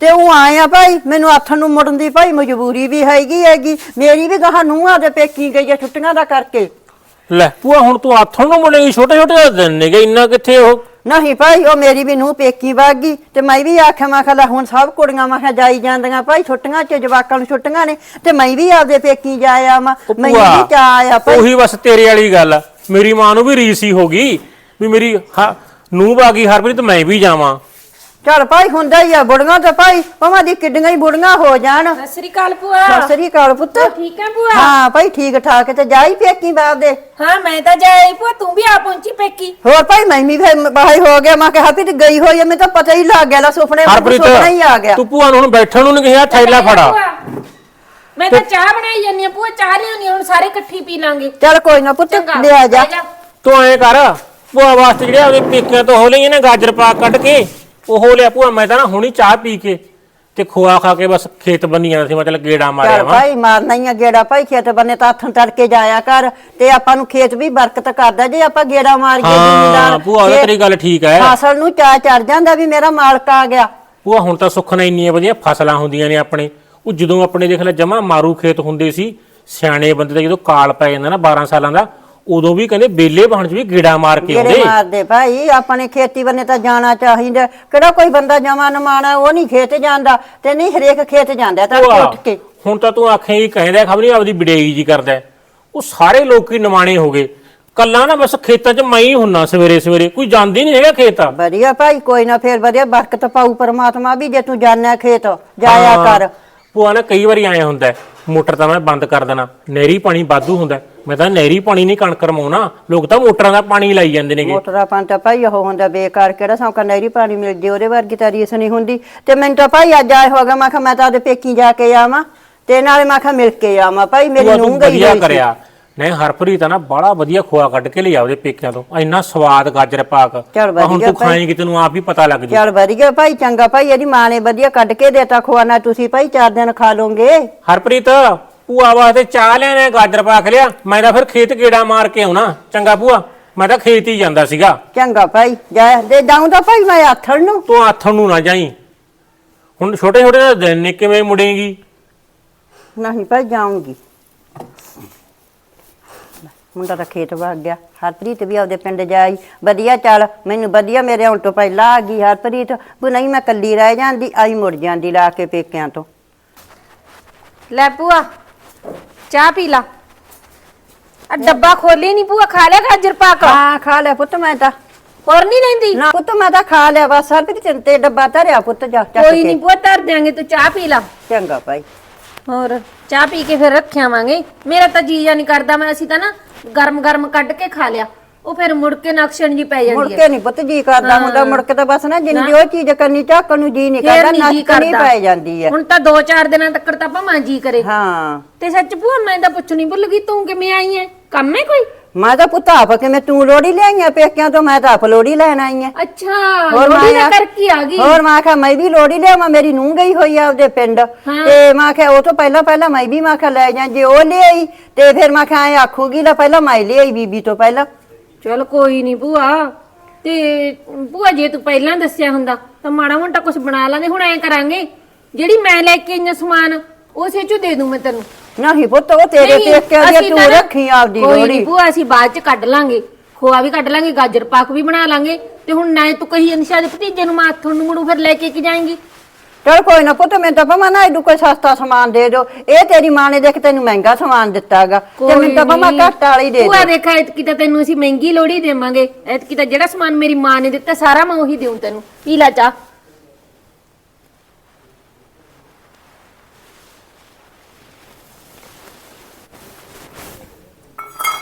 ਤੇ ਉਹ ਆਏ ਆ ਭਾਈ ਮੈਨੂੰ ਆਥਣ ਨੂੰ ਮੁੜਨ ਦੀ ਭਾਈ ਮਜਬੂਰੀ ਵੀ ਹੈਗੀ ਹੈਗੀ ਮੇਰੀ ਵੀ ਗਾਹ ਨੂੰਹਾਂ ਦੇ ਪੇਕੀ ਗਈ ਆ ਛੁੱਟੀਆਂ ਦਾ ਕਰਕੇ। ਲੈ ਭੂਆ ਹੁਣ ਤੂੰ ਆਥਣ ਨੂੰ ਮੁੜੇਗੀ ਛੋਟੇ ਛੋਟੇ ਦਿਨ ਨੇਗੇ ਇੰਨਾ ਕਿੱਥੇ ਉਹ? ਨਹੀਂ ਭਾਈ ਉਹ ਮੇਰੀ ਵੀ ਨੂੰ ਪੇਕੀ ਵਾਗੀ ਤੇ ਮੈਂ ਵੀ ਆਖਿਆ ਮੈਂ ਕਿਹਾ ਹੁਣ ਸਭ ਕੁੜੀਆਂ ਮੈਂ ਕਿਹਾ ਜਾਈ ਜਾਂਦੀਆਂ ਭਾਈ ਛੁੱਟੀਆਂ ਚ ਜਵਾਕਾਂ ਨੂੰ ਛੁੱਟੀਆਂ ਨੇ ਤੇ ਮੈਂ ਵੀ ਆਪਦੇ ਪੇਕੀ ਜਾਇਆ ਮੈਂ ਉਹ ਮੈਨੂੰ ਵੀ ਚਾ ਆਇਆ ਭਾਈ। ਉਹੀ ਬਸ ਤੇਰੇ ਵਾਲੀ ਗੱਲ ਆ। ਮੇਰੀ ਮਾਂ ਨੂੰ ਵੀ ਰੀਸ ਹੀ ਹੋ ਗਈ ਵੀ ਮੇਰੀ ਨੂੰ ਬਾਗੀ ਹਰਪ੍ਰੀਤ ਮੈਂ ਵੀ ਜਾਵਾਂ। ਚਲ ਭਾਈ ਹੁੰਦਾ ਹੀ ਆ ਬੁੜੀਆਂ ਤਾਂ ਭਾਈ ਭਾਵੇਂ ਦੀ ਕਿੱਡੀਆਂ ਹੀ ਬੁੜੀਆਂ ਹੋ ਜਾਣ। ਸਤਿ ਸ੍ਰੀ ਅਕਾਲ ਭੂਆ। ਸਤਿ ਸ੍ਰੀ ਅਕਾਲ ਪੁੱਤ। ਠੀਕ ਹੈ ਭੂਆ? ਹਾਂ ਭਾਈ ਠੀਕ ਠਾਕ ਤੇ ਜਾਈ ਪੇਕੀ ਬਾਪ ਦੇ। ਹਾਂ ਮੈਂ ਤਾਂ ਜਾਈ ਭੂਆ ਤੂੰ ਵੀ ਆ ਪਹੁੰਚੀ ਪੇਕੀ। ਹੋਰ ਭਾਈ ਮੈਂ ਵੀ ਬਾਹਰ ਹੋ ਗਿਆ ਮੈਂ ਕਿਹਾ ਵੀ ਗਈ ਹੋਈ ਆ ਮੈਨੂੰ ਤਾਂ ਪਤਾ ਹੀ ਲੱਗ ਗਿਆ ਲਾ ਸੁਪਨੇ ਹਰਪ੍ਰੀਤ ਸੁਪਨਾ ਹੀ ਆ ਗਿਆ। ਤੂੰ ਭੂਆ ਨੂੰ ਹੁਣ ਬੈਠਣ ਨੂੰ ਨਹੀਂ ਕਿਹਾ ਥੈਲਾ ਫੜਾ। ਮੈਂ ਤਾਂ ਚਾਹ ਬਣਾਈ ਜਾਂਦੀ ਆ ਭੂਆ ਚਾਹ ਲਿਆਉਣੀ ਹੁਣ ਸਾਰੇ ਇਕੱਠੀ ਪੀ ਲਾਂਗੇ। ਚੱਲ ਕੋਈ ਨਾ ਪੁੱਤ ਚੰਗਾ ਲਿਆ ਜਾ। ਲੈ ਤੂੰ ਐਂ ਕਰ ਭੂਆ ਵਾਸਤੇ ਜਿਹੜੇ ਉਹਦੇ ਪੇਕਿਆਂ ਤੋਂ ਹੋ ਲਈਆਂ ਨਾ ਗਾਜਰ ਪਾ ਕੱਢ ਕੇ ਉਹ ਲਿਆ ਭੂਆ ਮੈਂ ਤਾਂ ਨਾ ਹੁਣੀ ਚਾਹ ਪੀ ਕੇ ਤੇ ਖੋਆ ਖਾ ਕੇ ਬਸ ਖੇਤ ਬੰਨੀ ਸੀ ਮੈਂ ਚੱਲ ਗੇੜਾ ਮਾਰਿਆ ਵਾ। ਭਾਈ ਮਾਰਨਾ ਹੀ ਆ ਗੇੜਾ ਭਾਈ ਖੇਤ ਬੰਨੇ ਤਾਂ ਹੱਥੋਂ ਤੜਕੇ ਜਾਇਆ ਕਰ ਤੇ ਆਪਾਂ ਨੂੰ ਖੇਤ ਵੀ ਬਰਕਤ ਕਰਦਾ ਜੇ ਆਪਾਂ ਗੇੜਾ ਮਾਰ ਕੇ ਹਾਂ ਭੂਆ ਉਹ ਤੇਰੀ ਗੱਲ ਠੀਕ ਹੈ। ਫਸਲ ਨੂੰ ਚਾ ਚੜ ਜਾਂਦਾ ਵੀ ਮੇਰਾ ਮਾਲਕ ਆ ਗਿਆ। ਭੂਆ ਹੁਣ ਤਾਂ ਸੁੱਖ ਨਾਲ ਇੰਨੀਆਂ ਵਧੀਆ ਫਸਲਾਂ ਹੁੰਦੀਆਂ ਨੇ ਆਪਣੇ। ਉਹ ਜਦੋਂ ਆਪਣੇ ਦੇਖ ਲੈ ਜਮਾ ਮਾਰੂ ਖੇਤ ਹੁੰਦੇ ਸੀ ਸਿਆਣੇ ਬੰਦੇ ਦਾ ਜਦੋਂ ਕਾਲ ਪੈ ਜਾਂਦਾ ਨਾ 12 ਸਾਲਾਂ ਦਾ ਉਦੋਂ ਵੀ ਕਹਿੰਦੇ ਬੇਲੇ ਬਣ ਚ ਵੀ ਗੇੜਾ ਮਾਰ ਕੇ ਗੇੜੇ ਆਉਂਦੇ। ਮਾਰਦੇ ਭਾਈ ਆਪਣੇ ਖੇਤੀ ਬੰਨੇ ਤਾਂ ਜਾਣਾ ਚਾਹੀਦਾ। ਕਿਹੜਾ ਕੋਈ ਬੰਦਾ ਜਮਾ ਨਮਾਣਾ ਉਹ ਨਹੀਂ ਖੇਤ ਜਾਂਦਾ ਤੇ ਨਹੀਂ ਹਰੇਕ ਖੇਤ ਜਾਂਦਾ ਤਾਂ ਭੂਆ, ਉੱਠ ਕੇ। ਹੁਣ ਤਾਂ ਤੂੰ ਆਖੇ ਹੀ ਕਹਿੰਦਾ ਖਬਰੀ ਆਪਦੀ ਵਿਡੇਈ ਜੀ ਕਰਦਾ ਹੈ। ਉਹ ਸਾਰੇ ਲੋਕੀ ਨਿਮਾਣੇ ਹੋ ਗਏ। ਕੱਲਾ ਨਾ ਬਸ ਖੇਤਾਂ 'ਚ ਮੈਂ ਹੀ ਹੁੰਨਾ ਸਵੇਰੇ ਸਵੇਰੇ ਕੋਈ ਜਾਂਦੀ ਨਹੀਂ ਹੈਗਾ ਖੇਤ ਵਧੀਆ ਭਾਈ ਕੋਈ ਨਾ ਫੇਰ ਵਧੀਆ ਬਰਕਤ ਪਾਊ ਪਰਮਾਤਮਾ ਵੀ ਜੇ ਤੂੰ ਜਾਣਾ ਖੇਤ ਜਾਇਆ ਕਰ। ਭੂਆ ਨਾ ਕਈ ਵਾਰੀ ਆਇਆ ਹੁੰਦਾ ਹੈ, ਮੋਟਰ ਤਾਂ ਮੈਂ ਬੰਦ ਕਰ ਦੇਣਾ ਨਹਿਰੀ ਪਾਣੀ ਵਾਧੂ ਹੁੰਦਾ ਹੈ। ਮੈਂ ਤਾਂ ਨਹਿਰੀ ਪਾਣੀ ਨਹੀਂ ਕਣਕ ਰਮਾਉਣਾ। ਲੋਕ ਤਾਂ ਮੋਟਰਾਂ ਦਾ ਪਾਣੀ ਲਾਈ ਜਾਂਦੇ ਨੇਗੇ। ਮੋਟਰਾਂ ਪਾਣੀ ਤਾਂ ਭਾਈ ਉਹ ਹੁੰਦਾ ਬੇਕਾਰ ਕਿਹੜਾ ਸੌਂਕਾ ਨਹਿਰੀ ਪਾਣੀ ਮਿਲ ਜੇ ਉਹਦੇ ਵਰਗੀ ਤਾਂ ਰੀਸ ਨਹੀਂ ਹੁੰਦੀ। ਤੇ ਮੈਨੂੰ ਤਾਂ ਭਾਈ ਅੱਜ ਆਏ ਹੋਗਾ ਮੈਂ ਕਿਹਾ ਮੈਂ ਤਾਂ ਉਹਦੇ ਪੇਕੀ ਜਾ ਕੇ ਆਵਾਂ ਤੇ ਨਾਲੇ ਮੈਂ ਕਿਹਾ ਮਿਲ ਕੇ ਆਵਾਂ ਭਾਈ ਮੇਰੀ ਤੂੰ ਨੂੰਹ ਗਈ ਵਧੀਆ ਹੋਈ ਸੀ। ਕਰਿਆ। ਨਹੀਂ ਹਰਪ੍ਰੀਤ ਆ ਨਾ ਬੜਾ ਵਧੀਆ ਖੋਆ ਕੱਢ ਕੇ ਲਿਆ ਉਹਦੇ ਪੇਕਿਆਂ ਤੋਂ। ਇੰਨਾ ਸਵਾਦ ਗਾਜਰ ਪਾਕ। ਚੱਲ ਆਹ ਹੁਣ ਵਧੀਆ ਤੂੰ ਭਾਈ। ਖਾਏਂਗੀ ਤੈਨੂੰ ਆਪ ਹੀ ਪਤਾ ਲੱਗ ਜੂ। ਚੱਲ ਵਧੀਆ ਭਾਈ ਚੰਗਾ ਭਾਈ ਇਹਦੀ ਮਾਂ ਨੇ ਵਧੀਆ ਕੱਢ ਕੇ ਦੇਤਾ ਖਵਾਨਾ ਤੁਸੀਂ ਭਾਈ ਚਾਰ ਦਿਨ ਖਾ ਲੋਗੇ ਹਰਪ੍ਰੀਤ ਭੂਆ ਵਾਸਤੇ ਚਾਹ ਲੈਣਾ ਗਾਜਰ ਪਾਕ ਲਿਆ। ਮੈਂ ਤਾਂ ਫਿਰ ਖੇਤ ਗੇੜਾ ਮਾਰ ਕੇ ਆਉਣਾ ਚੰਗਾ ਭੂਆ। ਮੈਂ ਤਾਂ ਖੇਤ ਹੀ ਜਾਂਦਾ ਸੀਗਾ। ਚੰਗਾ ਭਾਈ ਜਾ ਦੇ ਜਾਊਂਦਾ ਭਾਈ ਮੈਂ ਆਥਣ ਨੂੰ? ਤੂੰ ਆਥਣ ਨੂੰ ਨਾ ਜਾਈ। ਹੁਣ ਛੋਟੇ ਛੋਟੇ ਦਿਨ ਨੇ ਕਿਵੇਂ ਮੁੜੇਗੀ? ਨਹੀਂ ਭਾਈ ਜਾਊਂਗੀ। ਮੁੰਡਾ ਤਾਂ ਖੇਤ ਵਗ ਗਿਆ। ਹਰਪ੍ਰੀਤ ਵੀ ਆਪਦੇ ਪਿੰਡ ਜਾਈ। ਵਧੀਆ ਚੱਲ ਮੈਨੂੰ ਵਧੀਆ ਮੇਰੇ ਆਉਣ ਤੋਂ ਪਹਿਲਾਂ ਆ ਗਈ ਹਰਪ੍ਰੀਤ। ਵੀ ਨਹੀਂ ਮੈਂ ਕੱਲੀ ਰਹਿ ਜਾਂਦੀ ਆਈ ਮੁੜ ਜਾਂਦੀ ਲਾ ਕੇ ਪੇਕਿਆਂ ਤੋਂ। ਲੈ ਭੂਆ ਚਾਹ ਪੀ ਲਾ। ਆ ਡੱਬਾ ਖੋਲੀ ਨਹੀਂ ਭੂਆ ਖਾ ਲਿਆ ਗਾਜਰ ਪਾਕ? ਹਾਂ ਖਾ ਲਿਆ ਪੁੱਤ ਮੈਂ ਤਾਂ। ਹੋਰ ਨਹੀਂ ਲੈਂਦੀ? ਨਾ ਪੁੱਤ ਮੈਂ ਤਾਂ ਖਾ ਲਿਆ ਬਸ ਹਰਪ੍ਰੀਤ ਤੇ ਡੱਬਾ ਧਰਿਆ ਪੁੱਤ ਜਾ ਚੱਕ ਕੋਈ ਨਹੀਂ ਭੂਆ ਧਰ ਦਿਆਂਗੇ ਤੂੰ ਚਾਹ ਪੀ ਲਾ। ਚੰਗਾ ਭਾਈ। ਹੋਰ ਚਾਹ ਪੀ ਕੇ ਫਿਰ ਰੱਖਿਆਵਾਂਗੇ ਮੇਰਾ ਤਾਂ ਜੀ ਨਹੀਂ ਕਰਦਾ ਮੈਂ ਅਸੀਂ ਤਾਂ ਨਾ ਗਰਮ ਗਰਮ ਕੱਢ ਕੇ ਖਾ ਲਿਆ। ਉਹ ਫਿਰ ਮੁੜ ਕੇ ਨਕਸ਼ਣ ਜੀ ਪੈ ਮੁੜ ਜਾਂਦੀ ਹੈ। ਕੇ ਨਹੀਂ ਪੁੱਤ ਜੀ ਕਰਦਾ ਹੁੰਦਾ ਮੁੜ ਕੇ ਤਾਂ ਬਸ ਨਾ ਜਿੰਨੀ ਉਹ ਚੀਜ਼ ਕਰਨੀ ਝਾਕਣ ਨੂੰ ਜੀ ਨਹੀਂ ਕਰਦਾ ਨਹੀਂ ਜੀ ਕਰਦਾ। ਪੈ ਜਾਂਦੀ ਹੈ। ਹੁਣ ਤਾਂ 2-4 ਦਿਨਾਂ ਤੱਕ ਤਾਂ ਭਾਵੇਂ ਜੀ ਕਰੇ। ਹਾਂ। ਤੇ ਸੱਚ ਭੂਆ ਮੈਂ ਤਾਂ ਪੁੱਛਣੀ ਭੁੱਲ ਗਈ ਤੂੰ ਕਿਵੇਂ ਆਈ ਐ? ਕੰਮ ਹੈ ਕੋਈ? ਮੈਂ ਤਾਂ ਪੁੱਤ ਆਪ ਕਿਵੇਂ ਤੂੰ ਲੋੜੀ ਲਿਆਈਆਂ ਪੇਕਿਆਂ ਤੋਂ ਮੈਂ ਤਾਂ ਆਪ ਲੋੜੀ ਲੈਣ ਆਈ ਆ ਅੱਛਾ ਲੋੜੀ ਦਾ ਮੈਂ- ਕਰਕੇ ਆ ਗਈ। ਹੋਰ ਮੈਂ ਕਿਹਾ ਮੈਂ ਵੀ ਲੋੜੀ ਲਿਆਵਾਂ ਮੇਰੀ ਨੂੰਹ ਗਈ ਹੋਈ ਆ ਉਹਦੇ ਪਿੰਡ। ਤੇ ਮੈਂ ਕਿਹਾ ਉਹ ਤੋਂ ਪਹਿਲਾਂ ਪਹਿਲਾਂ ਮੈਂ ਵੀ ਮੈਂ ਕਿਹਾ ਲੈ ਜਾ ਜੇ ਉਹ ਲਿਆਈ ਤੇ ਫਿਰ ਮੈਂ ਕਿਹਾ ਐ ਆਖੂਗੀ ਲੈ ਪਹਿਲਾਂ ਮੈਂ ਲਿਆਈ ਬੀਬੀ ਤੋਂ ਪਹਿਲਾਂ। ਚਲ ਕੋਈ ਨਹੀਂ ਭੂਆ। ਤੇ ਭੂਆ ਜੇ ਤੂੰ ਪਹਿਲਾਂ ਦੱਸਿਆ ਹੁੰਦਾ ਤਾਂ ਮਾੜਾ ਮੋਟਾ ਕੁਝ ਬਣਾ ਲਾਂਗੇ ਹੁਣ ਐ ਕਰਾਂਗੇ। ਜਿਹੜੀ ਮੈਂ ਲੈ ਕੇ ਆਈਆਂ ਸਮਾਨ ਉਸੇ ਚੋਂ ਦੇ ਦੂੰ ਮੈਂ ਤੈਨੂੰ। ਨਹੀਂ ਪੁੱਤ ਉਹ ਤੇਰੇ ਪੇਕਿਆਂ ਦੀ ਅਸੀਂ ਤੂੰ ਤਾਂ ਰੱਖੀ ਆਪਦੀ ਕੋਈ ਲੋੜੀ ਭੂਆ ਅਸੀਂ ਬਾਅਦ ਚ ਕੱਢ ਲਾਂਗੇ। ਖੋਆ ਵੀ ਕੱਢ ਲਾਂਗੇ ਗਾਜਰ ਪਾਕ ਵੀ ਬਣਾ ਲਾਂਗੇ। ਤੇ ਹੁਣ ਨਾ ਤੂੰ ਕਹੀ ਅੰਸ਼ਾ ਦੇ ਭਤੀਜੇ ਨੂੰ ਮੈਂ ਹੱਥੋਂ ਨੂੰ ਮੁੜੂ ਫਿਰ ਲੈ ਕੇ ਕੀ ਜਾਏਂਗੀ? ਚਲ ਕੋਈ ਨਾ ਪੁੱਤ ਮੈਨੂੰ ਤਾਂ ਪਮਾ ਨਾ ਇਹਦੂ ਕੋਈ ਸਸਤਾ ਸਮਾਨ ਦੇ ਦਿਓ। ਇਹ ਤੇਰੀ ਮਾਂ ਨੇ ਦੇਖ ਤੈਨੂੰ ਮਹਿੰਗਾ ਸਮਾਨ ਦਿੱਤਾਗਾ ਤੇ ਮੈਂ ਤਾਂ ਪਮਾ ਘੱਟ ਵਾਲੀ ਦੇ ਤੂੰ ਆ ਦਿਓ। ਦੇਖ ਐਤਕੀ ਤਾਂ ਤੈਨੂੰ ਅਸੀਂ ਮਹਿੰਗੀ ਲੋੜੀ ਦੇਵਾਂਗੇ। ਐਤਕੀ ਤਾਂ ਜਿਹੜਾ ਸਮਾਨ ਮੇਰੀ ਮਾਂ ਨੇ ਦਿੱਤਾ ਸਾਰਾ ਮੈਂ ਉਹੀ ਦੇਉਂ ਤੈਨੂੰ। ਪੀ ਲੈ ਚਾਹ।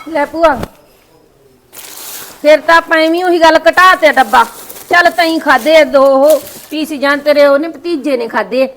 ਲੈ ਭੂਆ। ਫਿਰ ਤਾਂ ਆਪਾਂ ਐਵੇਂ ਉਹੀ ਗੱਲ ਘਟਾ ਤੇ ਡੱਬਾ। ਚੱਲ ਤੈਂ ਖਾਦੇ ਦੋ ਉਹ ਪੀਸ ਜਾਂ ਤੇਰੇ ਉਹਨੇ ਭਤੀਜੇ ਨੇ ਖਾਦੇ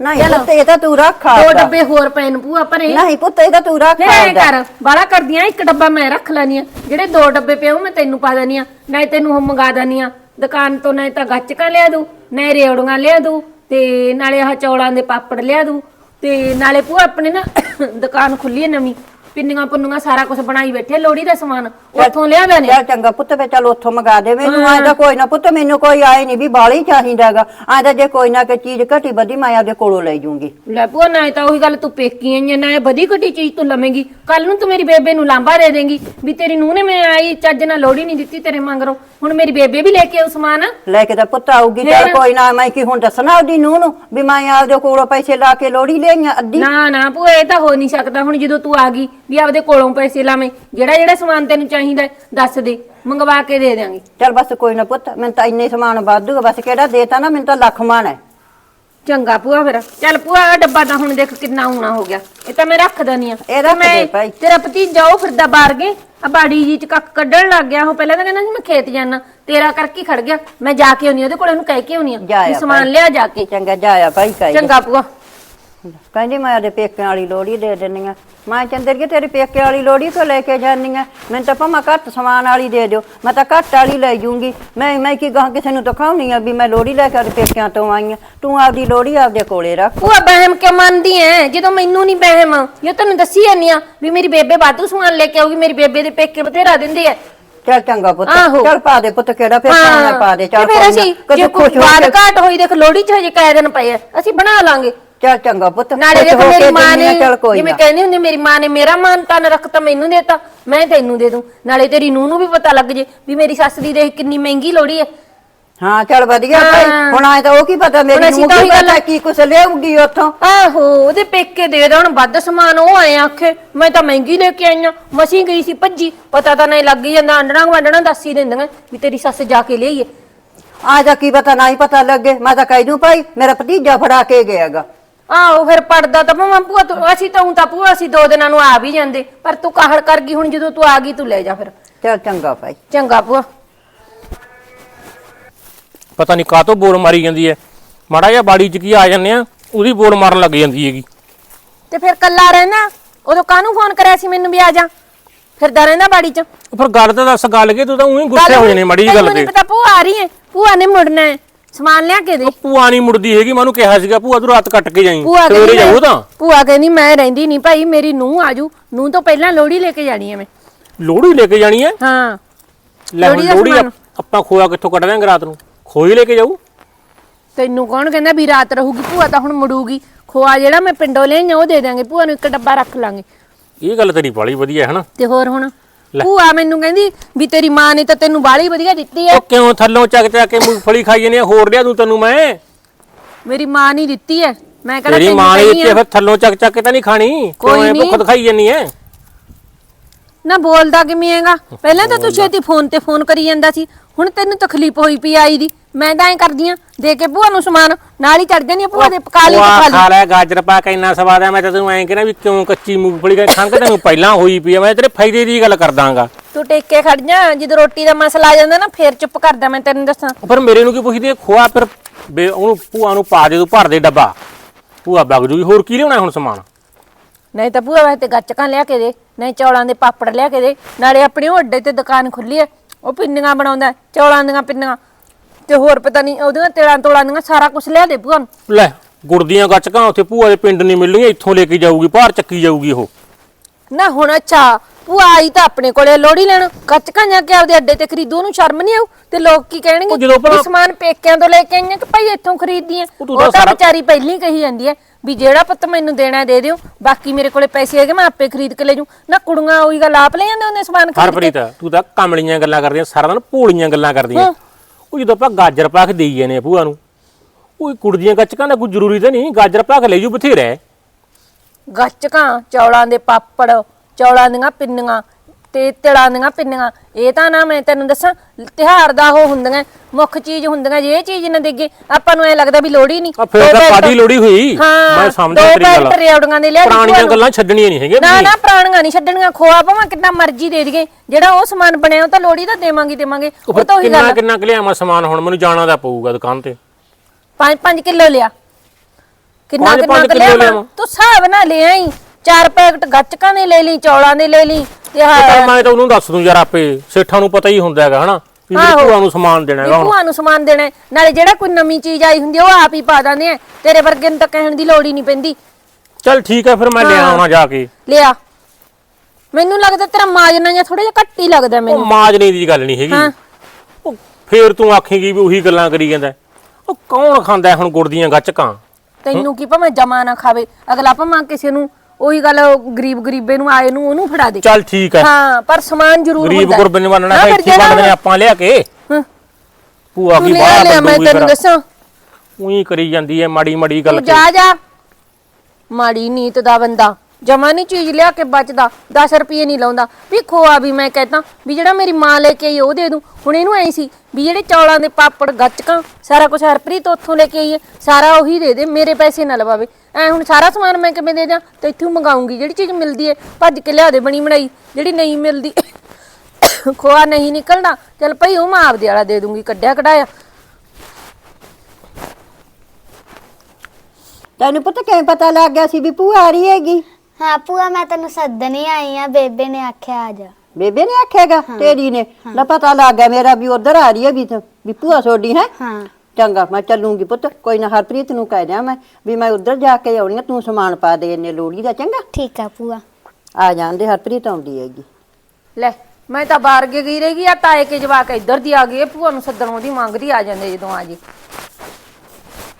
ਨਹੀਂ ਚਲੋ। ਪੁੱਤ ਇਹ ਤਾਂ ਤੂੰ ਰੱਖ ਦੋ ਆਪਦਾ। ਡੱਬੇ ਹੋਰ ਪਏ ਨੇ ਭੂਆ ਭਰੇ ਨਹੀਂ ਪੁੱਤ ਇਹ ਤਾਂ ਤੂੰ ਰੱਖ ਫਿਰ ਐ ਆਪਦਾ। ਕਰ ਬਾਲਾ ਕਰਦੀਆਂ ਇੱਕ ਡੱਬਾ ਮੈਂ ਰੱਖ ਲੈਣੀ ਆ ਜਿਹੜੇ ਦੋ ਡੱਬੇ ਪਏ ਉਹ ਮੈਂ ਤੈਨੂੰ ਪਾ ਦੇਣੀ ਆ ਨਹੀਂ ਤੈਨੂੰ ਉਹ ਮੰਗਾ ਦੇਣੀ ਆ ਦੁਕਾਨ ਤੋਂ ਨਹੀਂ ਤਾਂ ਗੱਚਕਾਂ ਲਿਆ ਦੂ ਨਹੀਂ ਰੇਵੜੀਆਂ ਲਿਆ ਦੂ ਤੇ ਨਾਲੇ ਆਹ ਚੌਲਾਂ ਦੇ ਪਾਪੜ ਲਿਆ ਦੂ ਤੇ ਨਾਲੇ ਭੂਆ ਆਪਣੇ ਨਾ ਦੁਕਾਨ ਖੁੱਲੀ ਹੈ ਨਵੀਂ ਪਿੰਨੀਆਂ ਪੁੰਨੀਆਂ ਸਾਰਾ ਕੁਝ ਬਣਾਈ ਬੈਠੇ ਲੋੜੀ ਦਾ ਸਮਾਨ। ਉੱਥੋਂ ਲਿਆ ਦੇਣੇ ਚੱਲ ਚੰਗਾ ਪੁੱਤ ਫੇ ਚੱਲ ਉੱਥੋਂ ਮੰਗਾ ਦੇ ਮੈਨੂੰ। ਤਾਂ ਕੋਈ ਨਾ ਪੁੱਤ ਮੈਨੂੰ ਕੋਈ ਆਏ ਨਹੀਂ ਵੀ ਬਾਲੀ ਚਾਹੀਦਾਗਾ ਆਏ ਤਾਂ ਜੇ ਕੋਈ ਨਾ ਕੋਈ ਚੀਜ਼ ਘਟੀ ਵਧੀ ਮੈਂ ਆਪਦੇ ਕੋਲੋਂ ਲੈ ਜੂੰਗੀ। ਲੈ ਭੂਆ ਨਾ ਤਾਂ ਉਹੀ ਗੱਲ ਤੂੰ ਪੇਕੀ ਆਈ ਆਂ, ਨਾ ਇਹ ਵਧੀ ਘਟੀ ਚੀਜ਼ ਤੂੰ ਲਵੇਂਗੀ। ਕੱਲ ਨੂੰ ਤੂੰ ਮੇਰੀ ਬੇਬੇ ਨੂੰ ਲਾਂਬਾ ਦੇ ਦੇਂਗੀ ਵੀ ਤੇਰੀ ਨੂੰਹ ਨੇ ਮੈਂ ਆਈ ਚੱਜ ਨਾਲ ਲੋੜੀ ਨਹੀਂ ਦਿੱਤੀ ਤੇਰੇ ਮੰਗਰੋਂ। ਹੁਣ ਮੇਰੀ ਬੇਬੇ ਵੀ ਲੈ ਕੇ ਆਉ ਸਮਾਨ। ਲੈ ਕੇ ਤਾਂ ਪੁੱਤ ਆਊਗੀ ਚੱਲ? ਕੋਈ ਨਾ ਮੈਂ ਕੀ ਹੁਣ ਦੱਸਣਾ ਉਹਦੀ ਨੂੰਹ ਨੂੰ ਵੀ ਮੈਂ ਆਪਦੇ ਕੋਲੋਂ ਪੈਸੇ ਲਾ ਕੇ ਲੋੜੀ ਲਈਆਂ ਅੱਧੀ? ਨਾ ਨਾ ਭੂਆ ਇਹ ਤਾਂ ਹੋ ਨਹੀਂ ਸਕਦਾ। ਹੁਣ ਜਦੋਂ ਤੂੰ ਆ ਗਈ ਵੀ ਆਪਦੇ ਕੋਲੋਂ ਪੈਸੇ ਲਾਵੇਂ। ਜਿਹੜਾ ਜਿਹੜਾ ਸਮਾਨ ਤੈਨੂੰ ਚਾਹੀਦਾ ਹੈ, ਦੱਸ ਦੇ। ਮੰਗਵਾ ਕੇ ਦੇ ਦਿਆਂਗੇ। ਚੱਲ ਬਸ ਕੋਈ ਨਾ ਪੁੱਤ ਮੈਨੂੰ ਤਾਂ ਇੰਨੇ ਸਮਾਨ ਵਾਧੂਗਾ ਬਸ ਕਿਹੜਾ ਦੇਤਾ ਨਾ ਮੈਨੂੰ ਤਾਂ ਲੱਖ ਮਾਨ ਹੈ। ਚੰਗਾ ਭੂਆ ਫਿਰ। ਚੱਲ ਭੂਆ ਆਹ ਡੱਬਾ ਤਾਂ ਹੁਣ ਦੇਖ ਕਿੰਨਾ ਹੋਣਾ ਹੋ ਗਿਆ। ਇਹ ਤਾਂ ਮੈਂ ਰੱਖ ਦਨੀ ਆ ਇਹ ਰੱਖ ਦੇ ਭਾਈ। ਤੇਰਾ ਭਤੀਜਾ ਉਹ ਫਿਰਦਾ ਬਾਹਰ ਗਏ ਆ ਬਾੜੀ ਜੀ ਚ ਕੱਖ ਕੱਢਣ ਲੱਗ ਗਿਆ। ਉਹ ਪਹਿਲਾਂ ਤਾਂ ਕਹਿੰਦਾ ਸੀ ਮੈਂ ਖੇਤ ਜਾਣਾ ਤੇਰਾ ਕਰਕੇ ਹੀ ਖੜ ਗਿਆ। ਮੈਂ ਜਾ ਕੇ ਆਉਣੀ ਉਹਦੇ ਕੋਲ ਉਹਨੂੰ ਕਹਿ ਕੇ ਆਉਣੀ ਆ ਜਾ ਵੀ ਆ ਸਮਾਨ ਭਾਈ। ਲਿਆ ਜਾ ਕੇ। ਚੰਗਾ ਜਾਇਆ ਭਾਈ ਕਾਈ ਚੰਗਾ ਭੂਆ। ਕਹਿੰਦੀ ਮੈਂ ਉਹਦੇ ਪੇਕਿਆਂ ਵਾਲੀ ਲੋੜੀ ਦੇ ਦਿੰਨੀ ਆ ਮੈਂ ਚੰਦਰਗੇ ਤੇਰੇ ਪੇਕੇ ਵਾਲੀ ਲੋੜੀ ਤੋਂ ਲੈ ਕੇ ਜਾਨੀ ਆ ਮੈਨੂੰ ਤਾਂ ਭਾਵੇਂ ਘੱਟ ਸਮਾਨ ਵਾਲੀ ਦੇ ਦਿਓ ਮੈਂ ਤਾਂ ਘੱਟ ਵਾਲੀ ਲੈ ਜੂੰਗੀ। ਮੈਂ ਮੈਂ ਕੀ ਕਹਾਂ ਕਿਸੇ ਨੂੰ ਦਿਖਾਉਣੀ ਆ ਵੀ ਮੈਂ ਲੋੜੀ ਲੈ ਕੇ ਉਹਦੇ ਪੇਕਿਆਂ ਤੋਂ ਆਈ ਆ ਤੂੰ ਆਪਦੀ ਲੋੜੀ ਆਪਦੇ ਕੋਲੇ ਰੱਖ। ਭੂਆ ਬਹਿਮ ਕਿਉਂ ਮੰਨਦੀ ਐ? ਜਦੋਂ ਮੈਨੂੰ ਨਹੀਂ ਬਹਿਮ ਇਹ ਤੈਨੂੰ ਦੱਸੀ ਜਾਂਦੀ ਆ ਵੀ ਮੇਰੀ ਬੇਬੇ ਬਾਤੂ ਸਮਾਨ ਲੈ ਕੇ ਆਊਗੀ ਮੇਰੀ ਬੇਬੇ ਦੇ ਪੇਕੇ ਬਥੇਰਾ ਦਿੰਦੇ ਐ। ਚੱਲ ਚੰਗਾ ਪੁੱਤ ਆਹੋ। ਚੱਲ ਪਾ ਦੇ ਪੁੱਤ ਕਿਹੜਾ ਫੇਰ ਪਾਉਣਾ ਪਾ ਦੇ ਚੱਲ ਫਿਰ ਕੋਈ ਨਾ। ਅਸੀਂ ਕਦੇ ਜੇ ਖੁਸ਼ ਕੋਈ ਹੋ ਬਾਤ ਕੇ ਘਾਟ ਹੋਈ ਦੇਖ ਲੋੜੀ ਚ ਹਜੇ ਕਾਇ ਦਿਨ ਪਏ ਆ ਅਸੀਂ ਬਣਾ ਲਾਂਗੇ। ਚੱਲ ਚੰਗਾ ਪੁੱਤ ਨਾਲੇ ਦੇਖ ਹੋ ਮੇਰੀ ਮਾਂ ਨੇ ਜਿਵੇਂ ਨਾ। ਕਹਿੰਦੀ ਹੁੰਦੀ ਮੇਰੀ ਮਾਂ ਨੇ ਮੇਰਾ ਮਾਨ ਤਨ ਰੱਖਤਾ ਮੈਨੂੰ ਦੇਤਾ ਮੈਂ ਤੈਨੂੰ ਦੇ ਦੂੰ। ਨਾਲੇ ਤੇਰੀ ਨੂੰਹ ਨੂੰ ਵੀ ਪਤਾ ਲੱਗ ਜੇ ਵੀ ਮੇਰੀ ਸੱਸ ਦੀ ਦੇਖ ਕਿੰਨੀ ਮਹਿੰਗੀ ਲੋੜੀ ਐ ਹਾਂ ਚੱਲ ਵਧੀਆ ਭਾਈ ਹਾਂ। ਹੁਣ ਆਏ ਤਾਂ ਉਹ ਕੀ ਪਤਾ ਮੇਰੀ ਨੂੰ ਕੀ ਪਤਾ ਕੀ ਕੁਛ ਲਿਆਉਗੀ ਉੱਥੋਂ। ਆਹੋ ਉਹਦੇ ਪੇਕੇ ਦੇ ਦੇਣ ਵੱਧ ਸਮਾਨ ਉਹ ਆਏ ਆਖੇ ਮੈਂ ਤਾਂ ਮਹਿੰਗੀ ਲੈ ਕੇ ਆਈਆਂ ਮਸੀਂ ਗਈ ਸੀ ਭੱਜੀ ਪਤਾ ਤਾਂ ਨਹੀਂ ਲੱਗ ਹੀ ਜਾਂਦਾ ਆਂਡਣਾ ਵੰਡਣਾ ਦੱਸ ਹੀ ਦਿੰਦੀਆਂ ਵੀ ਤੇਰੀ ਸੱਸ ਜਾ ਕੇ ਲਿਆਈਏ। ਆ ਜਾ ਕੀ ਪਤਾ ਨਹੀਂ ਪਤਾ ਲੱਗੇ ਮੈਂ ਤਾਂ ਕਹਿ ਦੂੰ ਭਾਈ ਮੇਰਾ ਭਤੀਜਾ ਫੜਾ ਕੇ ਗਿਆਗਾ ਆਹੋ ਫਿਰ ਪੜਦਾ ਤਾਂ ਭਾਵੇਂ ਭੂਆ ਤੂੰ ਅਸੀਂ ਤਾਂ ਹੁਣ ਤਾਂ ਭੂਆ ਅਸੀਂ ਦੋ ਦਿਨਾਂ ਨੂੰ ਆ ਵੀ ਜਾਂਦੇ। ਪਰ ਤੂੰ ਕਾਹਲ ਕਰ ਗਈ ਹੁਣ ਜਦੋਂ ਤੂੰ ਆ ਗਈ ਤੂੰ ਲੈ ਜਾ ਫਿਰ। ਚੱਲ ਚੰਗਾ ਭਾਈ। ਚੰਗਾ ਭੂਆ। ਪਤਾ ਨਹੀਂ ਕਾਹ ਤੋਂ ਬੋਲ ਮਾਰੀ ਜਾਂਦੀ ਐ। ਮਾੜਾ ਜਿਹਾ ਬਾੜੀ ਚ ਕੀ ਆ ਜਾਂਦੇ ਆ ਉਹਦੀ ਬੋਲ ਮਾਰਨ ਲੱਗ ਜਾਂਦੀ ਹੈਗੀ। ਤੇ ਫਿਰ ਕੱਲਾ ਰਹਿਣਾ ਉਦੋਂ ਕਾਹਨੂੰ ਫੋਨ ਕਰਿਆ ਸੀ ਮੈਨੂੰ ਵੀ ਆ ਜਾ। ਫਿਰਦਾ ਰਹਿੰਦਾ ਬਾੜੀ ਚ। ਫਿਰ ਗੱਲ ਤਾਂ ਦੱਸ ਗੱਲ ਕੇ ਤੂੰ ਤਾਂ ਉਹੀ ਗੁੱਸੇ ਹੋ ਜਾਣੇ ਮਾੜੀ ਗੱਲ ਤੈਨੂੰ ਤੇ। ਪਤਾ ਭੂਆ ਆ ਰਹੀ ਹੈ ਭੂਆ ਨੇ ਮੁੜਨਾ ਹੈ ਸਮਾਨ ਲਿਆ ਕੇ ਦੇ। ਭੂਆ ਨਹੀਂ ਮੁੜਦੀ ਹੈਗੀ ਮੈਂ ਉਹਨੂੰ ਕਿਹਾ ਸੀਗਾ ਭੂਆ ਤੂੰ ਰਾਤ ਕੱਟ ਕੇ ਜਾਈਂ ਭੂਆ ਸਵੇਰੇ ਕਹਿੰਦੀ ਜਾਊ ਤਾਂ। ਭੂਆ ਕਹਿੰਦੀ ਮੈਂ ਰਹਿੰਦੀ ਨਹੀਂ ਭਾਈ ਮੇਰੀ ਨੂੰਹ ਆਜੂ ਨੂੰਹ ਤੋਂ ਪਹਿਲਾਂ ਲੋੜੀ ਲੈ ਕੇ ਜਾਣੀ ਹੈ ਮੈਂ। ਲੋਹੜੀ ਲੈ ਕੇ ਜਾਣੀ ਐ ਹਾਂ। ਲੈ ਹੁਣ ਲੋਹੜੀ ਦਾ ਲੋਹੜੀ ਸਮਾਨ। ਆਪਾਂ ਖੋਆ ਕਿੱਥੋਂ ਕੱਢ ਦਾਂਗੇ ਰਾਤ ਨੂੰ? ਖੋਈ ਲੈ ਕੇ ਜਾਊ? ਤੈਨੂੰ ਕੌਣ ਕਹਿੰਦਾ ਵੀ ਰਾਤ ਰਹੂਗੀ? ਭੂਆ ਤਾਂ ਹੁਣ ਮੁੜੂਗੀ। ਖੋਆ ਜਿਹੜਾ ਮੈਂ ਪਿੰਡੋਂ ਲੈ ਉਹ ਦੇ ਦਾਂਗੇ ਭੂਆ ਨੂੰ ਇੱਕ ਡੱਬਾ ਰੱਖ ਲਾਂਗੇ। ਇਹ ਗੱਲ ਤੇਰੀ ਬਾਲੀ ਵਧੀਆ ਹੈ ਨਾ ਤੇ ਹੋਰ ਹੁਣ। ਭੂਆ ਮੈਨੂੰ ਕਹਿੰਦੀ ਵੀ ਤੇਰੀ ਮਾਂ ਨੇ ਤਾਂ ਤੈਨੂੰ ਬਾਲੀ ਵਧੀਆ ਦਿੱਤੀ ਹੈ ਉਹ ਕਿਉਂ ਥੱਲੋਂ ਚੱਕ ਚੱਕ ਕੇ ਮੂੰਗਫਲੀ ਖਾਈ ਜਾਂਦੀ ਆ? ਹੋਰ ਲਿਆ ਦੂੰ ਤੈਨੂੰ ਮੈਂ? ਮੇਰੀ ਮਾਂ ਨਹੀਂ ਦਿੱਤੀ ਹੈ ਮੈਂ ਕਹਿੰਦਾ ਤੇਰੀ ਮਾਂ ਨੇ ਆ। ਫਿਰ ਥੱਲੋਂ ਚੱਕ ਚੱਕ ਕੇ ਤਾਂ ਨਹੀਂ ਖਾਣੀ? ਕੋਈ ਕਿਉਂ ਐ ਨੀ। ਭੁੱਖ ਦਿਖਾਈ ਜਾਂਦੀ ਐ? ਨਾ ਬੋਲਦਾ ਕਿਵੇਂ ਹੈਗਾ? ਪਹਿਲਾਂ ਤਾਂ ਤੂੰ ਛੇਤੀ ਫੋਨ ਤੇ ਫੋਨ ਕਰੀ ਜਾਂਦਾ ਸੀ। ਹੁਣ ਤੈਨੂੰ ਤਕਲੀਫ ਹੋਈ ਪਈ ਆਈ ਦੀ। ਮੈਂ ਤਾਂ ਐ ਕਰਦੀ ਆ ਦੇ ਕੇ ਭੂਆ ਨੂੰ ਸਮਾਨ ਨਾਲ ਹੀ ਚੜ ਜਾਂਦੀ ਆ ਭੂਆ ਦੇ ਪਕਾ ਲਈ। ਖਾ ਖਾ ਲਈ ਲੈ ਗਾਜਰ ਪਾ ਕੇ ਇੰਨਾ ਸਵਾਦ ਆ ਮੈਂ ਤਾਂ ਤੈਨੂੰ ਐਂ ਕਹਿੰਦਾ ਵੀ ਕਿਉਂ ਕੱਚੀ ਮੂੰਗਫਲੀ ਖਾਈ ਖੰਗ ਤੈਨੂੰ ਪਹਿਲਾਂ ਹੋਈ ਪਈ ਆ ਮੈਂ ਤੇਰੇ ਫਾਇਦੇ ਦੀ ਗੱਲ ਕਰਦਾਗਾ। ਤੂੰ ਟੇਕੇ ਖੜ ਜਾ ਜਦੋਂ ਰੋਟੀ ਦਾ ਮਸਲਾ ਆ ਜਾਂਦਾ ਨਾ ਫੇਰ ਚੁੱਪ ਕਰਦਾ ਮੈਂ ਤੈਨੂੰ ਦੱਸਾਂ। ਫਿਰ ਮੇਰੇ ਨੂੰ ਕੀ ਪੁੱਛਦੀ ਐ ਖੋਆ ਫਿਰ ਬੇ ਉਹਨੂੰ ਭੂਆ ਨੂੰ ਪਾ ਦੇ ਤੂੰ ਭਰ ਦੇ ਡੱਬਾ। ਭੂਆ ਵਗ ਜੂਗੀ ਹੋਰ ਕੀ ਲਿਆਉਣਾ ਹੁਣ ਸਮਾਨ? ਨਹੀਂ ਤਾਂ ਭੂਆ ਵਾਸਤੇ ਗੱਚਕਾਂ ਲਿਆ ਕੇ ਦੇ ਨਹੀਂ ਚੌਲਾਂ ਦੇ ਪਾਪੜ ਲਿਆ ਕੇ ਦੇ ਨਾਲੇ ਆਪਣੀ ਉਹ ਅੱਡੇ ਤੇ ਦੁਕਾਨ ਖੁੱਲੀ ਐ ਉਹ ਪਿੰਨੀਆਂ ਬਣਾਉਂਦਾ ਚੌਲਾਂ ਦੀਆਂ ਪਿੰਨੀਆਂ। ਤੇ ਹੋਰ ਪਤਾ ਨਹੀਂ ਉਹਦੀਆਂ ਤੇਲਾਂ ਤੋਲਾਂ ਦੀਆਂ ਸਾਰਾ ਕੁਝ ਲਿਆ ਦੇ ਭੂਆ ਨੂੰ। ਲੈ ਗੁੜ ਦੀਆਂ ਗੱਚਕਾਂ ਉੱਥੇ ਭੂਆ ਦੇ ਪਿੰਡ ਨਹੀਂ ਮਿਲਣੀਆਂ ਇੱਥੋਂ ਲੈ ਕੇ ਜਾਊਗੀ ਬਾਹਰ ਚੱਕੀ ਜਾਊਗੀ ਉਹ। ਨਾ ਹੁਣ ਅੱਛਾ ਭੂਆ ਆਈ ਤਾਂ ਆਪਣੇ ਕੋਲੇ ਲੋੜੀ ਲੈਣ ਗੱਚਕਾਂ ਜਾ ਕੇ ਆਪਦੇ ਅੱਡੇ ਤੇ ਖਰੀਦੂ ਉਹਨੂੰ ਸ਼ਰਮ ਨਹੀਂ ਆਊ? ਤੇ ਲੋਕ ਕੀ ਕਹਿਣਗੇ? ਜਦੋਂ ਭਲਾ- ਵੀ ਸਮਾਨ ਪੇਕਿਆਂ ਤੋਂ ਲੈ ਕੇ ਆਈਆਂ ਕਿ ਭਾਈ ਇੱਥੋਂ ਖਰੀਦਦੀ ਐ ਉਹ ਤੂੰ ਉਹ ਤਾਂ ਤਾਂ ਸਾਰਾ- ਵਿਚਾਰੀ ਪਹਿਲਾਂ ਹੀ ਕਹੀ ਜਾਂਦੀ ਐ ਵੀ ਜਿਹੜਾ ਪੁੱਤ ਮੈਨੂੰ ਦੇਣਾ ਦੇ ਦਿਓ ਬਾਕੀ ਮੇਰੇ ਕੋਲੇ ਪੈਸੇ ਹੈਗੇ ਮੈਂ ਆਪੇ ਖਰੀਦ ਕੇ ਲੈ ਜੂ। ਨਾ ਕੁੜੀਆਂ ਉਹੀ ਗੱਲ ਆਪ ਲੈ ਜਾਂਦੇ ਉਹਨੇ ਸਮਾਨ ਖਰੀਦ ਕੇ? ਹਰਪ੍ਰੀਤ ਤੂੰ ਤਾਂ ਕਮਲੀਆਂ ਗੱਲਾਂ ਕਰਦੀਆਂ ਸਾਰਾ ਦਿਨ ਭੋਲੀਆਂ ਗੱਲਾਂ ਕਰਦੀਆਂ ਉਹ ਜਦੋਂ ਆਪਾਂ ਗਾਜਰ ਪਾ ਕੇ ਦੇਈ ਜਾਂਦੇ ਆ ਭੂਆ ਨੂੰ ਉਹ ਕੁੜ ਦੀਆਂ ਗੱਚਕਾਂ ਦਾ ਕੋਈ ਜ਼ਰੂਰੀ ਤਾਂ ਨਹੀਂ ਗਾਜਰ ਪਾ ਕੇ ਲੈ ਜੂ ਬਥੇਰਾ। ਹੈ। ਗੱਚਕਾਂ ਚੌਲਾਂ ਦੇ ਪਾਪੜ ਚੌਲਾਂ ਦੀਆਂ ਪਿੰਨੀਆਂ ਤੇ ਤਿਲਾਂ ਦੀਆਂ ਪਿੰਨੀਆਂ। ਇਹ ਤਾਂ ਨਾ ਮੈਂ ਤੈਨੂੰ ਦੱਸਾਂ ਤਿਹਾਰ ਦਾ ਉਹ ਹੁੰਦੀਆਂ ਮੁੱਖ ਚੀਜ਼ ਹੁੰਦੀਆਂ ਜੇ ਇਹ ਚੀਜ਼ ਨਾ ਦੇਗੇ ਆਪਾਂ ਨੂੰ ਐ ਲੱਗਦਾ ਵੀ ਲੋੜੀ ਨਹੀਂ ਆ ਫੇਰ ਤਾਂ ਕਾਦੀ ਲੋੜੀ ਹੋਈ? ਹਾਂ ਮੈਂ ਸਮਝਦਾ ਦੋ ਤੇਰੀ ਪੈਕਟ ਗੱਲ ਰਿਓੜੀਆਂ ਦੇ ਲਿਆ ਦੀ ਭੂਆ ਪੁਰਾਣੀਆਂ ਨੂੰ। ਗੱਲਾਂ ਛੱਡਣੀਆਂ ਨਹੀਂ ਹੈਗੀਆਂ ਨਾ। ਨਾ ਪੁਰਾਣੀਆਂ ਨਹੀਂ ਛੱਡਣੀਆਂ। ਖੋਆ ਭਾਵੇਂ ਕਿੰਨਾ ਮਰਜ਼ੀ ਦੇ ਦਈਏ। ਜਿਹੜਾ ਉਹ ਸਮਾਨ ਬਣਿਆ ਉਹ ਤਾਂ ਲੋੜੀ ਦਾ ਦੇਵਾਂਗੇ ਦੇਵਾਂਗੇ। ਉਹ ਤਾਂ ਉਹੀ ਕਿੰਨਾ ਗੱਲ ਕਿੰਨਾ ਕੁ ਲਿਆਵਾਂ ਸਮਾਨ ਹੁਣ? ਮੈਨੂੰ ਜਾਣਾ ਤਾਂ ਪਊਗਾ ਦੁਕਾਨ ਤੇ। 5-5 ਕਿਲੋ ਲਿਆ। ਕਿੰਨਾ ਪੰਜ- ਕਿੰਨਾ ਪੰਜ ਕਿੱਲੋ ਲਿਆ ਲਿਆਵਾਂ। ਤੂੰ ਹਿਸਾਬ ਨਾਲ ਲੈ ਆਈ। ਚਾਰ ਪੈਕਟ ਗੱਚਕਾਂ ਦੇ ਲੈ ਲਈ ਚੌਲਾਂ ਦੇ ਲੈ ਲਈ। ਤੇ ਤਾਂ ਹਾਂ ਮੈਂ ਤਾਂ ਉਹਨੂੰ ਦੱਸ ਦੂੰ ਯਾਰ ਆਪੇ ਸੇਠਾਂ ਨੂੰ ਪਤਾ ਹੀ ਹੁੰਦਾ ਹੈਗਾ ਹਨਾ? ਵੀ ਮੇਰੀ। ਭੂਆ ਨੂੰ ਸਮਾਨ ਦੇਣਾ ਹੈਗਾ ਹੁਣ। ਭੂਆ ਨੂੰ ਸਮਾਨ ਦੇਣਾ ਹੈ। ਨਾਲੇ ਜਿਹੜਾ ਕੋਈ ਨਵੀਂ ਚੀਜ਼ ਆਈ ਹੁੰਦੀ ਆ, ਉਹ ਆਪ ਹੀ ਪਾ ਦਿੰਦੇ ਆ। ਤੇਰੇ ਵਰਗੇ ਨੂੰ ਤਾਂ ਕਹਿਣ ਦੀ ਲੋੜ ਹੀ ਨਹੀਂ ਪੈਂਦੀ। ਚੱਲ ਠੀਕ ਹੈ ਫਿਰ ਮੈਂ ਲੈ ਆਉਣਾ ਜਾ ਕੇ। ਲਿਆ ਮੈਨੂੰ ਲੱਗਦਾ ਤੇਰਾ ਮਾਜਨਾ ਜਾਂ ਥੋੜਾ ਜਿਹਾ ਘੱਟ ਹੀ ਲੱਗਦਾ ਉਹ ਮੈਨੂੰ। ਮਾਜਨੇ ਦੀ ਗੱਲ ਨਹੀਂ ਹੈਗੀ। ਹਾਂ। ਉਹ ਫੇਰ ਤੂੰ ਆਖੇਂਗੀ ਵੀ ਉਹੀ ਗੱਲਾਂ ਕਰੀ ਜਾਂਦਾ। ਉਹ ਕੌਣ ਖਾਂਦਾ ਹੈ ਹੁਣ ਗੁੜ ਦੀਆਂ ਗੱਚਕਾਂ? ਤੈਨੂੰ ਕੀ ਭਾਵੇਂ ਜਮਾ ਨਾ ਖਾਵੇ। ਅਗਲਾ ਭਾਵੇਂ ਕਿਸੇ ਨੂੰ ਉਹੀ ਗੱਲ ਗਰੀਬ ਗਰੀਬੇ ਨੂੰ ਆਏ ਨੂੰ ਉਹਨੂੰ ਫੜਾ ਦੇ। ਚੱਲ ਠੀਕ ਹੈ ਹਾਂ ਪਰ ਸਮਾਨ ਜ਼ਰੂਰ ਗਰੀਬ ਹੁੰਦਾ। ਹੈ। ਗੁਰਬਨ ਹਾਂ, ਤਾਂ ਫਿਰ ਇੱਥੇ ਜਿਹੜਾ- ਬਣਦੇ ਨੇ ਆਪਾਂ ਲਿਆ ਕੇ। ਹਾਂ, ਭੂਆ ਤੂੰ ਕੀ ਲਿਆ ਬਾਹਰ ਲਿਆ ਮੈਂ ਤੈਨੂੰ ਦੱਸਾਂ। ਉਹੀ ਕਰੀ ਜਾਂਦੀ ਹੈ ਮਾੜੀ ਮਾੜੀ ਗੱਲ ਤੂੰ ਤੇ ਜਾ ਜਾ। ਮਾੜੀ ਨੀਤ ਦਾ ਬੰਦਾ। ਜਮਾ ਨਹੀਂ ਚੀਜ਼ ਲਿਆ ਕੇ ਬਚਦਾ। 10 ਰੁਪਏ ਨਹੀਂ ਲਾਉਂਦਾ। ਵੀ ਖੋਆ ਵੀ ਮੈਂ ਕਹਤਾ ਵੀ ਜਿਹੜਾ ਮੇਰੀ ਮਾਂ ਲੈ ਕੇ ਆਈ ਉਹ ਦੇ ਦੂੰ। ਹੁਣ ਇਹਨੂੰ ਐ ਸੀ ਵੀ ਜਿਹੜੇ ਚੌਲਾਂ ਦੇ ਪਾਪੜ ਗੱਚਕਾਂ ਸਾਰਾ ਕੁਝ ਹਰਪ੍ਰੀਤ ਉੱਥੋਂ ਲੈ ਕੇ ਆਈ ਹੈ ਸਾਰਾ ਉਹੀ ਦੇ ਦੇ ਮੇਰੇ ਪੈਸੇ ਨਾ ਲਵਾਵੇ। ਐ ਹੁਣ ਸਾਰਾ ਸਮਾਨ ਮੈਂ ਕਿਵੇਂ ਦੇ ਦਿਆਂ? ਤੇ ਇੱਥੋਂ ਮੰਗਾਉਂਗੀ ਜਿਹੜੀ ਚੀਜ਼ ਮਿਲਦੀ ਹੈ ਭੱਜ ਕੇ ਲਿਆ ਦੇ ਬਣੀ ਬਣਾਈ ਜਿਹੜੀ ਨਹੀਂ ਮਿਲਦੀ। ਖੋਆ ਨਹੀਂ ਨਿਕਲਣਾ ਚਲ ਭਈ ਉਹ ਮੈਂ ਆਪਦੇ ਵਾਲਾ ਦੇ ਦੂੰਗੀ ਕੱਢਿਆ ਕਢਾਇਆ। ਤੈਨੂੰ ਪਤਾ ਕਿਵੇਂ ਪਤਾ ਲੱਗ ਗਿਆ ਸੀ ਵੀ ਭੂਆ ਆ ਰਹੀ ਹੈਗੀ? ਹਾਂ ਭੂਆ ਮੈਂ ਤੈਨੂੰ ਸੱਦਣ ਹੀ ਆਈ ਆ ਬੇਬੇ ਨੇ ਆਖਿਆ ਆ ਜਾ ਬੇਬੇ ਨੇ ਆਖੇਗਾ ਤੇਰੀ ਨੇ? ਨਾ ਪਤਾ ਲੱਗ ਗਿਆ ਮੇਰਾ ਵੀ ਉਧਰ ਆ ਰਹੀ ਹੈ ਵੀ ਤੂੰ- ਵੀ ਭੂਆ ਸੋਡੀ ਹੈ? ਹਾਂ। ਚੰਗਾ ਮੈਂ ਚੱਲੂੰਗੀ ਪੁੱਤ ਕੋਈ ਨਾ ਹਰਪ੍ਰੀਤ ਨੂੰ ਕਹਿ ਦਿਆਂ ਮੈਂ ਵੀ ਮੈਂ ਉਧਰ ਜਾ ਕੇ ਆਉਣੀ ਆ ਤੂੰ ਸਮਾਨ ਪਾ ਦੇ ਇੰਨੇ ਲੋੜੀ ਦਾ ਚੰਗਾ? ਠੀਕ ਆ ਭੂਆ। ਆ ਜਾਂਦੇ ਹਰਪ੍ਰੀਤ ਆਉਂਦੀ ਹੈਗੀ। ਲੈ ਮੈਂ ਤਾਂ ਬਾਹਰ ਗੇ ਗਈ ਰਹੀ ਆ ਤਾਏ ਕੇ ਜਵਾਕ ਇੱਧਰ ਦੀ ਆ ਗਏ ਭੂਆ ਨੂੰ ਸੱਦਣ ਉਹਦੀ ਮੰਗਦੀ ਆ ਜਾਂਦੇ ਜਦੋਂ ਆ ਜੇ।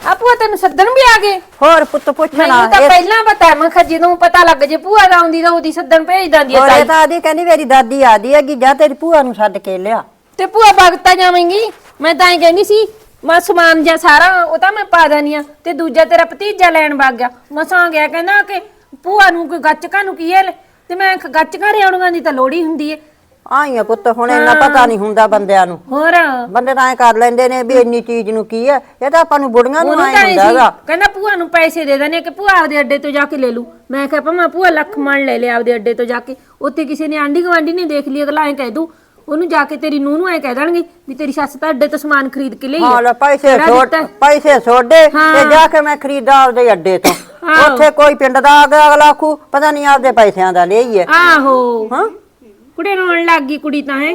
ਆ ਭੂਆ ਤੈਨੂੰ ਸੱਦਣ ਵੀ ਆ ਗਏ? ਹੋਰ ਪੁੱਤ ਪੁੱਛਣਾ ਮੈਨੂੰ ਤਾਂ ਪਹਿਲਾਂ ਪਤਾ ਮੈਂ ਕਿਹਾ ਜਦੋਂ ਪਤਾ ਲੱਗ ਜੇ ਭੂਆ ਦਾ ਆਉਂਦੀ ਤਾਂ ਉਹਦੀ ਸੱਦਣ ਭੇਜ ਦਿੰਦੀ ਆ ਹੋਰ ਤਾਈ। ਤਾਂ ਆਦੀ ਕਹਿੰਦੀ ਮੇਰੀ ਦਾਦੀ ਆਦੀ ਹੈਗੀ ਜਾ ਤੇਰੀ ਭੂਆ ਨੂੰ ਸੱਦ ਕੇ ਲਿਆ। ਤੇ ਭੂਆ ਭਗਤਾ ਜਾਵੇਂਗੀ? ਮੈਂ ਤਾਂ ਐਂ ਕਹਿੰਦੀ ਸੀ ਮੈਂ ਸਮਾਨ ਜਾਂ ਸਾਰਾ ਉਹ ਤਾਂ ਮੈਂ ਪਾ ਦਨੀ ਆ ਤੇ ਦੂਜਾ ਤੇਰਾ ਭਤੀਜਾ ਲੈਣ ਵਗ ਗਿਆ। ਮਸਾਂ ਗਿਆ ਕਹਿੰਦਾ ਕਿ ਭੂਆ ਨੂੰ ਕੋਈ ਗੱਚਕਾਂ ਨੂੰ ਕੀ ਹੈ ਲੈ? ਤੇ ਮੈਂ ਕਿਹਾ ਗੱਚਕਾਂ ਰਿਆਉਣੀਆਂ ਦੀ ਤਾਂ ਲੋੜੀ ਹੁੰਦੀ ਏ ਆਈਆਂ ਪੁੱਤ ਹੁਣ ਇੰਨਾ ਪਤਾ ਨਹੀਂ ਹੁੰਦਾ ਬੰਦਿਆਂ ਨੂੰ। ਹੋਰ? ਬੰਦੇ ਤਾਂ ਐ ਕਰ ਲੈਂਦੇ ਨੇ ਵੀ ਇੰਨੀ ਚੀਜ਼ ਨੂੰ ਕੀ ਹੈ। ਇਹ ਤਾਂ ਆਪਾਂ ਨੂੰ ਬੁੜੀਆਂ ਨੂੰ ਉਹਨੂੰ ਤਾਂ ਐਂ ਹੁੰਦਾ ਸੀ। ਹੈਗਾ। ਕਹਿੰਦਾ ਭੂਆ ਨੂੰ ਪੈਸੇ ਦੇ ਦੇਣੇ ਕਿ ਭੂਆ ਆਪਦੇ ਅੱਡੇ ਤੋਂ ਜਾ ਕੇ ਲੈ ਲੂ ਮੈਂ ਕਿਹਾ ਭਾਵੇਂ ਭੂਆ ਲੱਖ ਮਣ ਲੈ ਲਿਆ ਆਪਦੇ ਅੱਡੇ ਤੋਂ ਜਾ ਕੇ। ਉੱਥੇ ਕਿਸੇ ਨੇ ਆਂਢੀ ਗੁਆਂਢੀ ਨੇ ਦੇਖ ਲਈ ਅਗਲਾ ਐਂ ਕਹਿ ਦੂ ਉਹਨੂੰ ਜਾ ਕੇ ਤੇਰੀ ਨੂੰਹ ਨੂੰ ਐਂ ਕਹਿ ਦੇਣਗੇ ਵੀ ਤੇਰੀ ਸੱਸ ਤਾਂ ਅੱਡੇ ਤੋਂ ਸਮਾਨ ਖਰੀਦ ਕੇ ਲਈ ਹਾਂ ਲੈ ਪੈਸੇ ਛੋੜ? ਪੈਸੇ ਛੋੜੇ। ਤੇ ਜਾ ਕੇ ਮੈਂ ਖਰੀਦਾ ਆਪਦੇ ਅੱਡੇ ਤੋਂ। ਉੱਥੇ ਕੋਈ ਪਿੰਡ ਦਾ ਆ ਗਿਆ ਅਗਲਾ ਆਖੂ ਪਤਾ ਨਹੀਂ ਆਪਦੇ ਪੈਸਿਆਂ ਦਾ ਲਈਏ ਆਹੋ। ਹਾਂ। ਕੁੜੇ ਰੋਣ ਲੱਗ ਗਈ ਕੁੜੀ ਤਾਂ ਹੈ।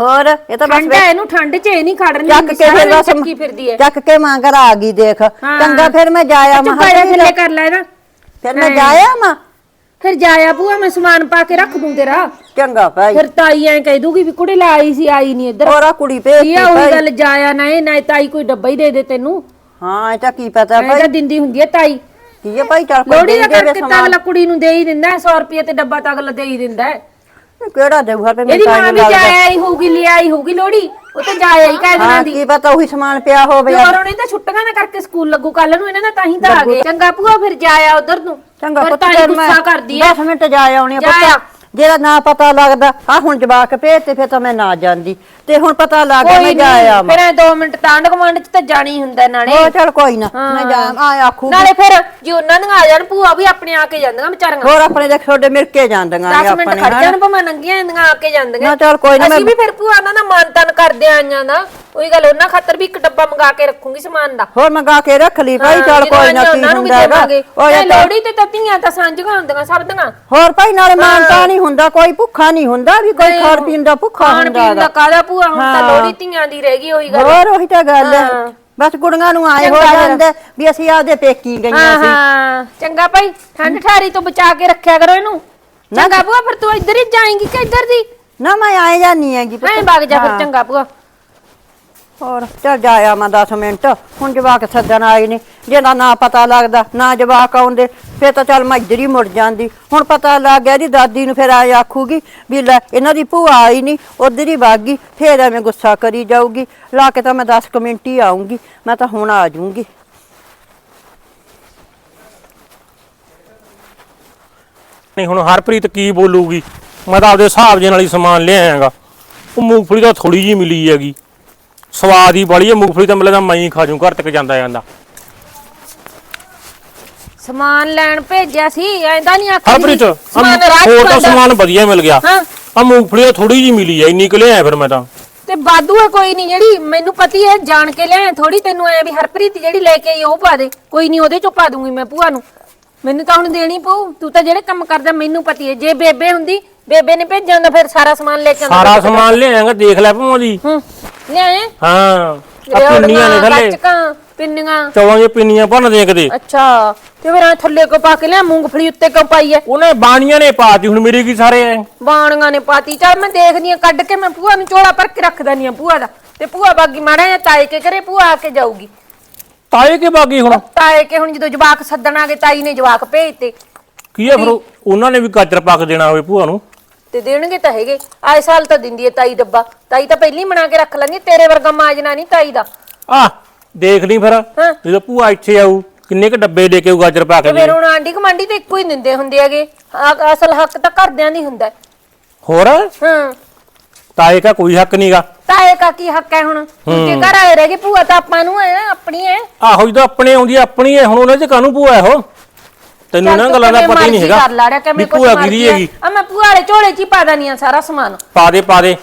ਹੋਰ ਇਹ ਤਾਂ ਬਸ ਇਹਨੂੰ ਠੰਡ 'ਚ ਇਹ ਨਹੀਂ ਖੜਨੀ ਚੱਕ ਕੇ ਫਿਰ ਬਸ ਚੱਕੀ ਫਿਰਦੀ ਹੈ। ਚੱਕ ਕੇ ਮਾਂ ਘਰ ਆ ਗਈ ਦੇਖ। ਚੰਗਾ ਫਿਰ ਮੈਂ ਜਾਇਆ ਚੁੱਪ ਮਾਂ ਕਰ ਥੱਲੇ ਕਰ ਲੈ ਨਾ ਫਿਰ ਮੈਂ ਜਾਇਆ ਮਾਂ। ਫਿਰ ਜਾਇਆ ਭੂਆ ਮੈਂ ਸਮਾਨ ਪਾ ਕੇ ਰੱਖ ਦੂੰ ਤੇਰਾ। ਚੰਗਾ ਭਾਈ। ਫਿਰ ਤਾਈ ਐਂ ਕਹਿ ਦੂਗੀ ਵੀ ਕੁੜੇ ਲਾ ਆਈ ਸੀ ਆਈ ਨਹੀਂ ਇੱਧਰ। ਹੋਰਾ ਕੁੜੀ ਕੀ ਭੇਜਤੀ ਆ ਉਹੀ ਭਾਈ। ਗੱਲ ਜਾਇਆ ਨਾ ਇਹ ਨਾ ਤਾਈ ਕੋਈ ਡੱਬਾ ਹੀ ਦੇ ਦੇ ਤੈਨੂੰ। ਹਾਂ ਇਹ ਤਾਂ ਕੀ ਪਤਾ ਐਂ ਭਾਈ। ਤਾਂ ਦਿੰਦੀ ਹੁੰਦੀ ਹੈ ਤਾਈ। ਕੀ ਹੈ ਭਾਈ ਚੱਲ ਕੋਈ ਲੋੜੀ ਦਾ ਦੇ ਦੇਵੇ ਕਰਕੇ ਤਾਂ ਅਗਲਾ ਕੁੜੀ ਨੂੰ ਦੇ ਹੀ ਦਿੰਦਾ 100 ਰੁਪਏ ਤੇ ਡੱਬਾ ਤਾਂ ਅਗਲਾ ਦੇ ਹੀ ਦਿੰਦਾ। ਹੈ। ਸਮਾਨ। ਕਿਹੜਾ ਦੇਊਗਾ ਤੇ ਇਹਦੀ ਮਾਂ ਵੀ ਜਾਇਆ ਹੀ ਹੋਊਗੀ ਲਿਆ ਹੀ ਹੋਊਗੀ ਲੋੜੀ ਉਹ ਤਾਂ ਜਾਇਆ ਹੀ ਕਹਿ ਦਿਨਾਂ ਦੀ। ਕੀ ਪਤਾ ਉਹੀ ਸਮਾਨ ਪਿਆ ਹੋਵੇ। ਹੋਰ ਉਹਨੇ ਤਾਂ ਛੁੱਟੀਆਂ ਦਾ ਕਰਕੇ ਸਕੂਲ ਲੱਗੂ ਕੱਲ ਨੂੰ ਇਹਨਾਂ ਦਾ ਤਾਂ ਹੀ ਤਾਂ ਆ ਗਏ। ਚੰਗਾ ਭੂਆ ਫਿਰ ਜਾਇਆ ਉਧਰ ਨੂੰ। ਚੰਗਾ ਪੁੱਤ ਫਿਰ ਮੈਂ ਗੁੱਸਾ ਕਰਦੀ ਹੈ 10 ਮਿੰਟ ਜਾ ਆਉਣੀ। ਪੁੱਤ। ਜਿਹੜਾ ਨਾ ਪਤਾ ਲੱਗਦਾ ਆ ਹੁਣ ਜਵਾਕ ਭੇਜ ਤੇ ਫਿਰ ਤਾਂ ਮੈਂ ਨਾ ਜਾਂਦੀ। ਤੇ ਹੁਣ ਪਤਾ ਲੱਗ ਗਿਆ ਮੈਂ ਜਾ ਆਇਆ ਫਿਰ ਐ 2 ਮਿੰਟ ਤਾਂਡ ਕਮਾਂਡ ਚ ਤਾਂ ਜਾਣੀ ਹੁੰਦਾ ਨਾਲੇ। ਉਹ ਚੱਲ ਕੋਈ ਨਾ ਮੈਂ ਜਾ ਆ ਆਖੂ ਨਾਲੇ ਫਿਰ ਜੇ ਉਹਨਾਂ ਨੂੰ ਆ ਜਾਣ ਭੂਆ ਵੀ ਆਪਣੇ ਆ ਕੇ ਜਾਂਦੀਆਂ ਵਿਚਾਰੀਆਂ। ਹੋਰ ਆਪਣੇ ਦੇ ਛੋਡੇ ਮਿਲ ਕੇ ਜਾਂਦੀਆਂ 10 ਮਿੰਟ ਖੜ ਨਾਲ ਜਾਣ ਭਾਵੇਂ ਨੰਗੀਆਂ ਹੁੰਦੀਆਂ ਆ ਕੇ ਜਾਂਦੀਆਂ। ਨਾ ਚੱਲ ਕੋਈ ਨਾ ਅਸੀਂ ਮੈਂ ਵੀ ਫਿਰ ਭੂਆ ਉਹਨਾਂ ਦਾ ਮਾਨ ਤਾਨ ਕਰਦੇ ਆਈਆਂ ਦਾ। ਉਹੀ ਗੱਲ ਉਹਨਾਂ ਖਾਤਰ ਵੀ ਇੱਕ ਡੱਬਾ ਮੰਗਾ ਕੇ ਰੱਖੂੰਗੀ ਸਮਾਨ ਦਾ ਹੋਰ ਮੰਗਾ ਕੇ ਰੱਖ ਲਈ ਭਾਈ ਚੱਲ ਕੋਈ ਨਾ ਕੀ ਹੁੰਦਾ ਹੈਗਾ। ਉਹ ਇਹ ਇਹ ਤਾਂ- ਲੋਹੜੀ ਤੇ ਸਾਂਝੀਆਂ ਹੁੰਦੀਆਂ ਸਭ ਦੀਆਂ ਹੋਰ ਭਾਈ ਨਾਲੇ ਮਾਨਤਾ ਨਹੀਂ ਹੁੰਦਾ ਕੋਈ ਭੁੱਖਾ ਨਹੀਂ ਹੁੰਦਾ ਵੀ ਕੋਈ ਖਾਣ ਪੀਣ ਦਾ ਭੁੱਖਾ ਖਾਣ ਹੁੰਦਾ ਪੀਣ ਦਾ। ਕਾਦਾ ਭੂਆ ਹੁਣ ਤਾਂ ਹਾਂ। ਲੋਹੜੀ ਧੀਆਂ ਦੀ ਰਹਿ ਗਈ ਉਹੀ ਗੱਲ ਹੋਰ ਉਹੀ ਤਾਂ ਗੱਲ ਹੈ। ਬਸ ਕੁੜੀਆਂ ਨੂੰ ਆਏ ਹੋ। ਜਾਂਦੇ ਵੀ ਅਸੀਂ ਆਪਦੇ ਪੇਕੀ ਗਈਆਂ ਸੀ ਹਾਂ ਚੰਗਾ ਭਾਈ ਠੰਡ ਠਾਰੀ ਤੋਂ ਬਚਾ ਕੇ ਰੱਖਿਆ ਕਰੋ ਇਹਨੂੰ ਚੰਗਾ ਭੂਆ ਫਿਰ ਤੂੰ ਇੱਧਰ ਹੀ ਜਾਏਂਗੀ ਕਿ ਇੱਧਰ ਦੀ ਨਾ ਮੈਂ ਆਏ ਜਾਨੀ ਹੈਗੀ। ਐਂ ਵਗ ਜਾ ਫਿਰ। ਚੰਗਾ ਭੂਆ ਹੋਰ, ਚੱਲ ਜਾਇਆ ਮੈਂ 10 ਮਿੰਟ। ਹੁਣ ਜਵਾਕ ਸੱਦਣ ਆਏ ਨੇ। ਜਿਹਦਾ ਨਾ ਪਤਾ ਲੱਗਦਾ, ਨਾ ਜਵਾਕ ਆਉਂਦੇ, ਫੇਰ ਤਾਂ ਚੱਲ ਮੈਂ ਇੱਧਰ ਹੀ ਮੁੜ ਜਾਂਦੀ। ਹੁਣ ਪਤਾ ਲੱਗ ਗਿਆ, ਇਹਦੀ ਦਾਦੀ ਨੂੰ ਫਿਰ ਆਏ ਆਖੂਗੀ ਵੀ ਲੈ, ਇਹਨਾਂ ਦੀ ਭੂਆ ਆਈ ਨਹੀਂ ਉਧਰ ਹੀ ਵਗ ਗਈ, ਫੇਰ ਐਵੇਂ ਗੁੱਸਾ ਕਰੀ ਜਾਊਗੀ। ਲਾ ਕੇ ਤਾਂ ਮੈਂ 10 ਕੁ ਮਿੰਟ ਹੀ ਆਉਂਗੀ ਮੈਂ ਤਾਂ ਹੁਣ ਆ ਜਾਊਂਗੀ। ਨਹੀਂ, ਹੁਣ ਹਰਪ੍ਰੀਤ ਕੀ ਬੋਲੂਗੀ? ਮੈਂ ਤਾਂ ਆਪਦੇ ਹਿਸਾਬ ਦੇ ਨਾਲ ਹੀ ਸਮਾਨ ਲਿਆਇਆਗਾ ਉਹ ਮੂੰਗਫਲੀ ਤਾਂ ਥੋੜੀ ਜੀ ਮਿਲੀ ਹੈਗੀ। ਸਵਾਦ ਹੀ ਬੜੀ ਹੈ ਮੂੰਗਫਲੀ ਤਾਂ ਮਿਲਦਾ ਮੈਂ ਹੀ ਖਾ ਜੂ ਘਰ ਤੱਕ ਜਾਂਦਾ ਜਾਂਦਾ। ਸਮਾਨ ਲੈਣ ਭੇਜਿਆ ਸੀ ਐਂਦਾ ਨਹੀਂ ਆਖੀ ਹਰਪ੍ਰੀਤ ਆਹ ਸਮਾਨ ਰਾਜ ਹੋਰ ਤਾਂ। ਸਮਾਨ ਵਧੀਆ ਮਿਲ ਗਿਆ। ਹਾਂ। ਆ ਮੂੰਗਫਲੀ ਥੋੜੀ ਜੀ ਮਿਲੀ ਹੈ ਇੰਨੀ ਕੁ ਲਿਆਇਆ ਫਿਰ ਮੈਂ ਤਾਂ। ਤੇ ਬਾਦੂ ਹੈ ਕੋਈ ਨਹੀਂ ਜਿਹੜੀ ਮੈਨੂੰ ਪਤੀ ਹੈ ਜਾਣ ਕੇ ਲਿਆ ਥੋੜੀ ਤੈਨੂੰ ਐ ਵੀ ਹਰਪ੍ਰੀਤ ਜਿਹੜੀ ਲੈ ਕੇ ਆਈ ਉਹ ਪਾ ਦੇ ਕੋਈ ਨਹੀਂ ਉਹਦੇ ਚੋਂ ਪਾ ਦੂੰਗੀ ਮੈਂ ਭੂਆ ਨੂੰ। ਮੈਨੂੰ ਤਾਂ ਹੁਣ ਦੇਣੀ ਪਊ ਤੂੰ ਤਾਂ ਜਿਹੜੇ ਕੰਮ ਕਰਦਾ ਮੈਨੂੰ ਪਤੀ ਹੈ ਜੇ ਬੇਬੇ ਹੁੰਦੀ ਬੇਬੇ ਨੇ ਭੇਜਿਆ ਹੁੰਦਾ ਫਿਰ ਸਾਰਾ ਸਮਾਨ ਲੈ ਕੇ ਆਉਂਦਾ। ਸਾਰਾ ਸਮਾਨ ਲਿਆਇਆਗਾ ਦੇਖ ਲੈ ਭੂਆ ਦੀ ਹੂੰ ਲਿਆਏ ਹਾਂ ਆ ਪਿੰਨੀਆਂ ਨੇ ਥੱਲੇ। ਗੱਚਕਾਂ ਪਿੰਨੀਆਂ। ਚੌਲਾਂ ਦੀਆਂ ਪਿੰਨੀਆਂ ਭੰਨ ਦੇ ਕਦੇ ਅੱਛਾ ਤੇ ਫਿਰ ਐਂ ਥੱਲੇ ਕੋ ਪਾ ਕੇ ਲਿਆ ਮੂੰਗਫਲੀ ਉੱਤੇ ਕਿਉਂ ਪਾਈ ਐ? ਉਹਨੇ ਬਾਣੀਆਂ ਨੇ ਪਾਤੀ ਹੁਣ ਮੇਰੇ ਕੀ ਸਾਰੇ ਐ? ਬਾਣੀਆਂ ਨੇ ਪਾਤੀ। ਚੱਲ ਮੈਂ ਦੇਖਦੀ ਆ ਕੱਢ ਕੇ ਮੈਂ ਭੂਆ ਨੂੰ ਝੋਲਾ ਭਰ ਕੇ ਰੱਖ ਦਨੀ ਆ ਭੂਆ ਦਾ। ਤੇ ਭੂਆ ਬਾਗੀ ਮਾੜਾ ਜਿਹਾ ਤਾਏ ਕੇ ਘਰੇ ਭੂਆ ਆ ਕੇ ਜਾਊਗੀ। ਤਾਏ ਕੇ ਬਾਗੀ ਹੁਣ? ਤਾਏ ਕੇ ਹੁਣ ਜਦੋਂ ਜਵਾਕ ਸੱਦਣ ਆ ਤਾਈ ਨੇ ਜਵਾਕ ਭੇਜਤੇ। ਕੀ ਐ ਫਿਰ ਉਹ- ਉਹਨਾਂ ਨੇ ਵੀ ਗਾਜਰ ਪਾ ਕੇ ਦੇਣਾ ਹੋਵੇ ਭੂਆ ਨੂੰ? ਤੇ ਦੇਣਗੇ ਤਾਂ ਹੈਗੇ। ਆਏ ਸਾਲ ਤਾਂ ਦਿੰਦੀ ਐ ਤਾਈ ਡੱਬਾ ਤਾਈ ਤਾਂ ਪਹਿਲੀ ਬਣਾ ਕੇ ਰੱਖ ਲਾਂਗੀ ਤੇਰੇ ਵਰਗਾ ਮਾਜਨਾ ਨਹੀਂ ਤਾਈ ਦਾ। ਆ ਦੇਖ ਲਈ ਫਿਰ। ਹਾਂ। ਜਦੋਂ ਭੂਆ ਇੱਥੇ ਆਊ ਕਿੰਨੇ ਕ ਡੱਬੇ ਦੇ ਕੇ ਆਊ ਗਾਜਰ ਪਾ ਕੇ ਤੇ ਫਿਰ ਹੁਣ ਆਂਢੀ ਕਮਾਂਡੀ ਤੇ ਇੱਕੋ ਹੀ ਦਿੰਦੇ ਹੁੰਦੇ ਹੈਗੇ। ਆ- ਅਸਲ ਹੱਕ ਤਾਂ ਘਰਦਿਆਂ ਦੀ ਹੁੰਦਾ ਹੈ। ਹੋਰ? ਹਾਂ। ਤਾਏ ਕਾ ਕੋਈ ਹੱਕ ਨਹੀਂਗਾ ਤਾਏ ਕਾ ਕੀ ਹੱਕ ਹੈ ਹੁਣ? ਦੂਜੇ ਘਰ ਆਏ ਰਹਿ ਗਏ ਭੂਆ ਤਾਂ ਆਪਾਂ ਨੂੰ ਹੈ ਆਪਣੀ ਹੈ ਆਹੋ ਜਦੋਂ ਆਪਣੇ ਆਉਂਦੀ ਆ, ਆਪਣੀ ਐ। ਹੁਣ ਉਹਨਾਂ ਚ ਕਾਹਨੂੰ ਭੂਆ ਉਹ ਤੈਨੂੰ ਨਾ ਗੱਲਾਂ ਦਾ ਪਤਾ ਹੀ ਨਹੀਂ ਹੈਗਾ। ਕਰ ਲਾ ਰਿਹਾ ਕਿ ਵੀ ਮੈਂ ਕੁਝ ਭੂਆ ਮਰਜ਼ੀ ਕਿਹਦੀ ਹੈਗੀ। ਆ ਮੈਂ ਭੂਆ ਵਾਲੇ ਝੋਲੇ 'ਚ ਹੀ ਪਾ ਦਨੀ ਆ ਸਾਰਾ ਸਮਾਨ। ਪਾ ਦੇ ਪਾ ਦੇ।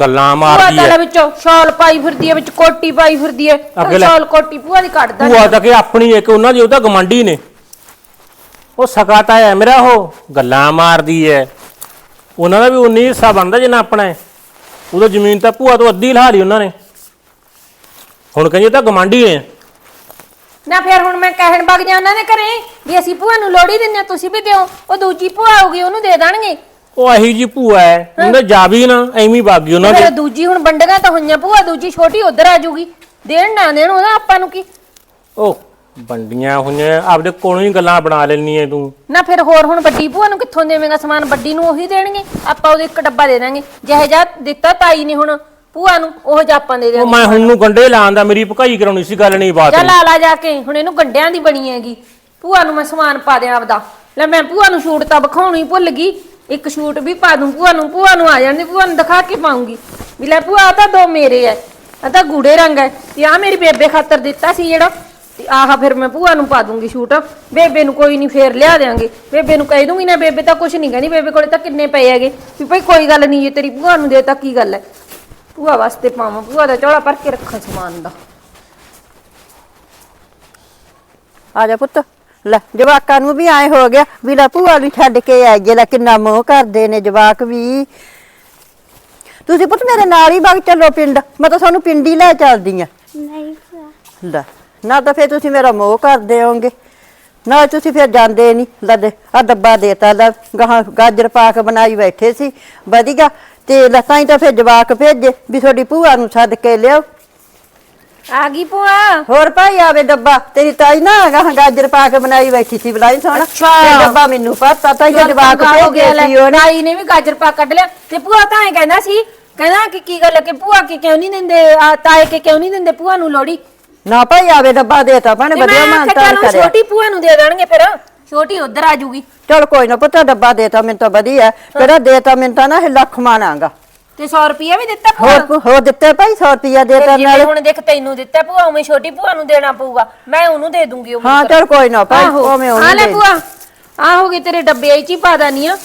ਗੱਲਾਂ ਭੂਆ ਮਾਰਦੀ ਤਾਂ ਐ। ਲੈ ਵਿੱਚੋਂ ਸ਼ਾਲ ਪਾਈ ਫਿਰਦੀ ਹੈ ਵਿੱਚ ਕੋਟੀ ਪਾਈ ਫਿਰਦੀ ਹੈ ਅੱਗੇ ਲੈ। ਸ਼ਾਲ ਕੋਟੀ ਭੂਆ ਦੀ ਕੱਢਦਾ ਭੂਆ ਤਾਂ ਕਿ ਆਪਣੀ ਇੱਕ ਉਹਨਾਂ ਦੀ ਉਹਦਾ ਗਮੰਡੀ ਨੇ। ਉਹ ਸਕਾਤਾ ਹੈ ਮੇਰਾ ਉਹ। ਗੱਲਾਂ ਮਾਰਦੀ ਐ। ਉਹਨਾਂ ਦਾ ਵੀ ਉਨੀ ਹਿੱਸਾ ਬਣਦਾ ਜਿੰਨਾ ਆਪਣਾ ਹੈ ਉਹਦਾ ਜ਼ਮੀਨ ਤਾਂ ਭੂਆ ਤੋਂ ਅੱਧੀ ਲਹਾ ਲਈ ਉਹਨਾਂ ਨੇ। ਹੁਣ ਕਹਿੰਦੇ ਉਹ ਤਾਂ ਗਮੰਡੀ ਨੇ। ਨਾ ਫਿਰ ਹੁਣ ਮੈਂ ਕਹਿਣ ਵਗ ਜਾ ਉਹਨਾਂ ਦੇ ਘਰੇ ਵੀ ਅਸੀਂ ਭੂਆ ਨੂੰ ਲੋੜੀ ਦਿੰਨੇ ਤੁਸੀਂ ਵੀ ਦਿਓ ਉਹ ਦੂਜੀ ਭੂਆ ਆਊਗੀ ਉਹਨੂੰ ਦੇ ਦੇਣਗੇ। ਉਹ ਅਹੀ ਜੀ ਭੂਆ ਹੈ ਉਹਨੇ ਜਾ ਵੀ ਨਾ ਐਵੇਂ ਬਾਗੀ ਉਹਨਾਂ ਦੇ ਫਿਰ ਦੂਜੀ ਹੁਣ ਵੰਡੀਆਂ ਤਾਂ ਹੋਈਆਂ ਭੂਆ ਦੂਜੀ ਛੋਟੀ ਉਧਰ ਆ ਜਾਊਗੀ ਦੇਣ ਨਾ ਦੇਣ ਉਹਦਾ ਆਪਾਂ ਨੂੰ ਕੀ? ਉਹ ਵੰਡੀਆਂ ਹੋਈਆਂ ਆਪਦੇ ਕੋਲੋਂ ਹੀ ਗੱਲਾਂ ਬਣਾ ਲੈਣੀ ਐ ਤੂੰ। ਨਾ ਫਿਰ ਹੋਰ ਹੁਣ ਵੱਡੀ ਭੂਆ ਨੂੰ ਕਿੱਥੋਂ ਦੇਵੇਂਗਾ ਸਮਾਨ ਵੱਡੀ ਨੂੰ ਉਹੀ ਦੇਣਗੇ ਆਪਾਂ ਉਹਦੇ ਇੱਕ ਡੱਬਾ ਦੇ ਦਾਂਗੇ। ਜਿਹੇ ਜਾ ਦਿੱਤਾ ਤਾਈ ਨੇ ਹੁਣ ਭੂਆ ਨੂੰ ਉਹ ਜਿਹਾ ਆਪਾਂ ਦੇ ਉਹ ਦੇਵਾਂਗੇ ਮੈਂ ਹੁਣ ਨੂੰ ਗੰਡੇ ਲਾਉਣ ਦਾ ਮੇਰੀ ਭਕਾਈ ਕਰਾਉਣੀ ਸੀ ਗੱਲ ਨਹੀਂ ਬਾਤ ਜਾ ਲਾ ਲਾ ਜਾ ਕੇ ਹੁਣ ਇਹਨੂੰ ਗੰਡਿਆਂ ਦੀ ਬਣੀ ਹੈਗੀ। ਭੂਆ ਨੂੰ ਮੈਂ ਸਮਾਨ ਪਾ ਦਿਆਂ ਆਪਦਾ। ਲੈ ਮੈਂ ਭੂਆ ਨੂੰ ਸ਼ੂਟ ਤਾਂ ਵਿਖਾਉਣੀ ਭੁੱਲ ਗਈ। ਇੱਕ ਸ਼ੂਟ ਵੀ ਪਾ ਦੂੰ ਭੂਆ ਨੂੰ ਭੂਆ ਨੂੰ ਆ ਜਾਂਦੀ ਭੂਆ ਨੂੰ ਦਿਖਾ ਕੇ ਪਾਉਂਗੀ। ਵੀ ਲੈ ਭੂਆ ਆਹ ਤਾਂ ਦੋ ਮੇਰੇ ਐ। ਆ ਤਾਂ ਗੂੜੇ ਰੰਗ ਐ। ਤੇ ਆ ਮੇਰੀ ਬੇਬੇ ਖਾਤਰ ਦਿੱਤਾ ਸੀ ਜਿਹੜਾ। ਤੇ ਆਹ ਫਿਰ ਮੈਂ ਭੂਆ ਨੂੰ ਪਾ ਦੂੰਗੀ ਸ਼ੂਟ। ਬੇਬੇ ਨੂੰ ਕੋਈ ਨਹੀਂ ਫੇਰ ਲਿਆ ਦਿਆਂਗੇ। ਬੇਬੇ ਨੂੰ ਕਹਿ ਦੂੰਗੀ ਨਾ ਬੇਬੇ ਤਾਂ ਕੁਝ ਨਹੀਂ ਕਹਿੰਦੀ। ਬੇਬੇ ਕੋਲੇ ਤਾਂ ਕਿੰਨੇ ਪਏ ਹੈਗੇ। ਵੀ ਭਾਈ ਕੋਈ ਗੱਲ ਨਹੀਂ ਜੇ ਤੇਰੀ ਭੂਆ ਨੂੰ ਦੇ ਤਾਂ ਕੀ ਗੱਲ ਐ? ਭੂਆ ਵਾਸਤੇ ਪਾਵਾਂ। ਭੂਆ ਦਾ ਝੋਲਾ ਭਰ ਕੇ ਰੱਖਾਂ ਸਮਾਨ ਦਾ। ਆ ਜਾ ਪੁੱਤ। ਲੈ ਜਵਾਕਾਂ ਨੂੰ ਵੀ ਆਏ ਹੋ ਗਿਆ ਵੀ ਲੈ ਭੂਆ ਨੂੰ ਛੱਡ ਕੇ ਆਏ ਜੇ ਲੈ ਕਿੰਨਾ ਮੋਹ ਕਰਦੇ ਨੇ ਜਵਾਕ ਵੀ। ਤੁਸੀਂ ਪੁੱਤ ਮੇਰੇ ਨਾਲ ਹੀ ਵਗ ਚੱਲੋ ਪਿੰਡ। ਮੈਂ ਤਾਂ ਤੁਹਾਨੂੰ ਪਿੰਡ ਹੀ ਲੈ ਚੱਲਦੀ ਆ ਨਹੀਂ ਭੂਆ। ਲੈ ਨਾ ਤਾਂ ਫੇਰ ਤੁਸੀਂ ਮੇਰਾ ਮੋਹ ਕਰਦੇ ਹੋਗੇ ਨਾ ਤੁਸੀਂ ਫਿਰ ਜਾਂਦੇ ਨਹੀਂ ਲੱਦੇ ਆ ਡੱਬਾ ਦੇਤਾ। ਗਾਹਾਂ ਗਾਜਰ ਪਾਕ ਬਣਾਈ ਬੈਠੇ ਸੀ। ਵਧੀਆ। ਤੇ ਲਸਾਂ ਹੀ ਤਾਂ ਫਿਰ ਜਵਾਕ ਭੇਜੇ ਵੀ ਤੁਹਾਡੀ ਭੂਆ ਨੂੰ ਸੱਦ ਕੇ ਲਿਆਓ। ਆ ਗਈ ਭੂਆ? ਹੋਰ ਭਾਈ ਆਵੇ ਡੱਬਾ ਤੇਰੀ ਤਾਈ ਨਾ ਗਾਹਾਂ ਗਾਜਰ ਪਾ ਕੇ ਬਣਾਈ ਬੈਠੀ ਸੀ ਬਲਾਈ ਅੱਛਾ। ਤੇ ਡੱਬਾ ਮੈਨੂੰ ਪਤਾ ਤਾਂ ਇਹ ਜਵਾਕ ਹੋ ਗਿਆ ਸੀ ਉਹਨੇ। ਨਾਈ ਨੇ ਵੀ ਗਾਜਰ ਪਾ ਕੱਢ ਲਿਆ। ਤੇ ਭੂਆ ਤਾਂ ਐ ਕਹਿੰਦਾ ਸੀ ਕਹਿੰਦਾ ਕਿ ਕੀ ਗੱਲ ਹੈ ਕਿ ਭੂਆ ਕੀ ਕਿਉਂ ਨਹੀਂ ਦਿੰਦੇ ਆ ਤਾਏ ਕੇ ਕਿਉਂ ਨਹੀਂ ਦਿੰਦੇ ਭੂਆ ਨੂੰ ਲੋੜੀ ਨਾ ਭਾਈ ਆਵੇ ਡੱਬਾ ਦੇਤਾ ਭੈਣੇ ਤੇ ਵਧੀਆ ਮੈਂ ਆਖਿਆ ਮਾਨਤਾਨ ਚੱਲ ਕਰਿਆ। ਛੋਟੀ ਭੂਆ ਨੂੰ ਦੇ ਦੇਣਗੇ ਫਿਰ। ਛੋਟੀ ਉਧਰ ਆ ਜੂਗੀ। ਚਲ ਕੋਈ ਨਾ ਪੁੱਤ ਡੱਬਾ ਦੇਤਾ ਮੈਨੂੰ ਤਾਂ ਵਧੀਆ। ਕਿਹੜਾ ਦੇਤਾ ਮੈਨੂੰ ਤਾਂ ਨਾ ਇਹ ਲੱਖ ਮਾਨਾਂਗਾ ਤੇ 100 ਰੁਪਿਆ ਵੀ ਦਿੱਤਾ ਭੂਆ ਹੋਰ ਕੋ- ਹੋਰ ਦਿੱਤੇ ਭਾਈ 100 ਰੁਪਿਆ ਫਿਰ ਦੇਤਾ ਜਿਵੇਂ ਨਾਲ। ਹੁਣ ਦੇਖ ਤੈਨੂੰ ਦਿੱਤਾ ਭੂਆ ਉਵੇਂ ਛੋਟੀ ਭੂਆ ਨੂੰ ਦੇਣਾ ਪਊਗਾ। ਮੈਂ ਉਹਨੂੰ ਦੇ ਦੂੰਗੀ ਉਹ ਹਾਂ ਚਲ ਕੋਈ ਨਾ ਭਾਈ ਆਹੋ। ਉਵੇਂ ਆ ਉਹਨੂੰ ਲੈ ਦੇ ਭੂਆ ਆ ਹੋ ਗਏ ਤੇਰੇ ਡੱਬੇ ਚ ਹੀ ਪਾ ਦਾਨੀ ਆ।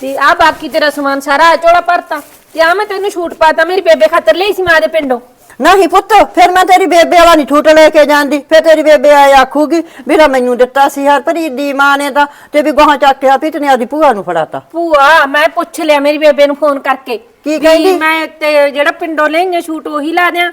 ਤੇ ਆ ਬਾਕੀ ਤੇਰਾ ਸਮਾਨ ਸਾਰਾ ਆ ਝੋਲਾ ਭਰਤਾ। ਤੇ ਆ ਮੈਂ ਤੈਨੂੰ ਛੂਟ ਪਾਤਾ ਮੇਰੀ ਬੇਬੇ ਖਾਤਰ ਲਈ ਸੀ ਮੈਂ ਦੇ ਪਿੰਡੋਂ। ਨਹੀਂ ਪੁੱਤ ਫਿਰ ਮੈਂ ਤੇਰੀ ਬੇਬੇ ਵਾਲਾ ਨਹੀਂ ਛੂਟ ਲੈ ਕੇ ਜਾਂਦੀ। ਫਿਰ ਤੇਰੀ ਬੇਬੇ ਆਏ ਆਖੂਗੀ ਵੀਰਾ ਮੈਨੂੰ ਦਿੱਤਾ ਸੀ ਹਰਪ੍ਰੀਤ ਦੀ ਮਾਂ ਨੇ ਤਾਂ ਤੇ ਵੀ ਗਾਹਾਂ ਚੱਕ ਕੇ ਆ ਵੀ ਤਨੇ ਆਦੀ ਭੂਆ ਨੂੰ ਫੜਾਤਾ। ਭੂਆ ਮੈਂ ਪੁੱਛ ਲਿਆ ਮੇਰੀ ਬੇਬੇ ਨੂੰ ਫੋਨ ਕਰਕੇ। ਕੀ ਕਹਿੰਦੀ? ਮੈਂ ਤੇ ਜਿਹੜਾ ਪਿੰਡੋਂ ਲੈਂਗੇ ਸ਼ੂਟ ਉਹੀ ਲਾ ਦਿਆਂ।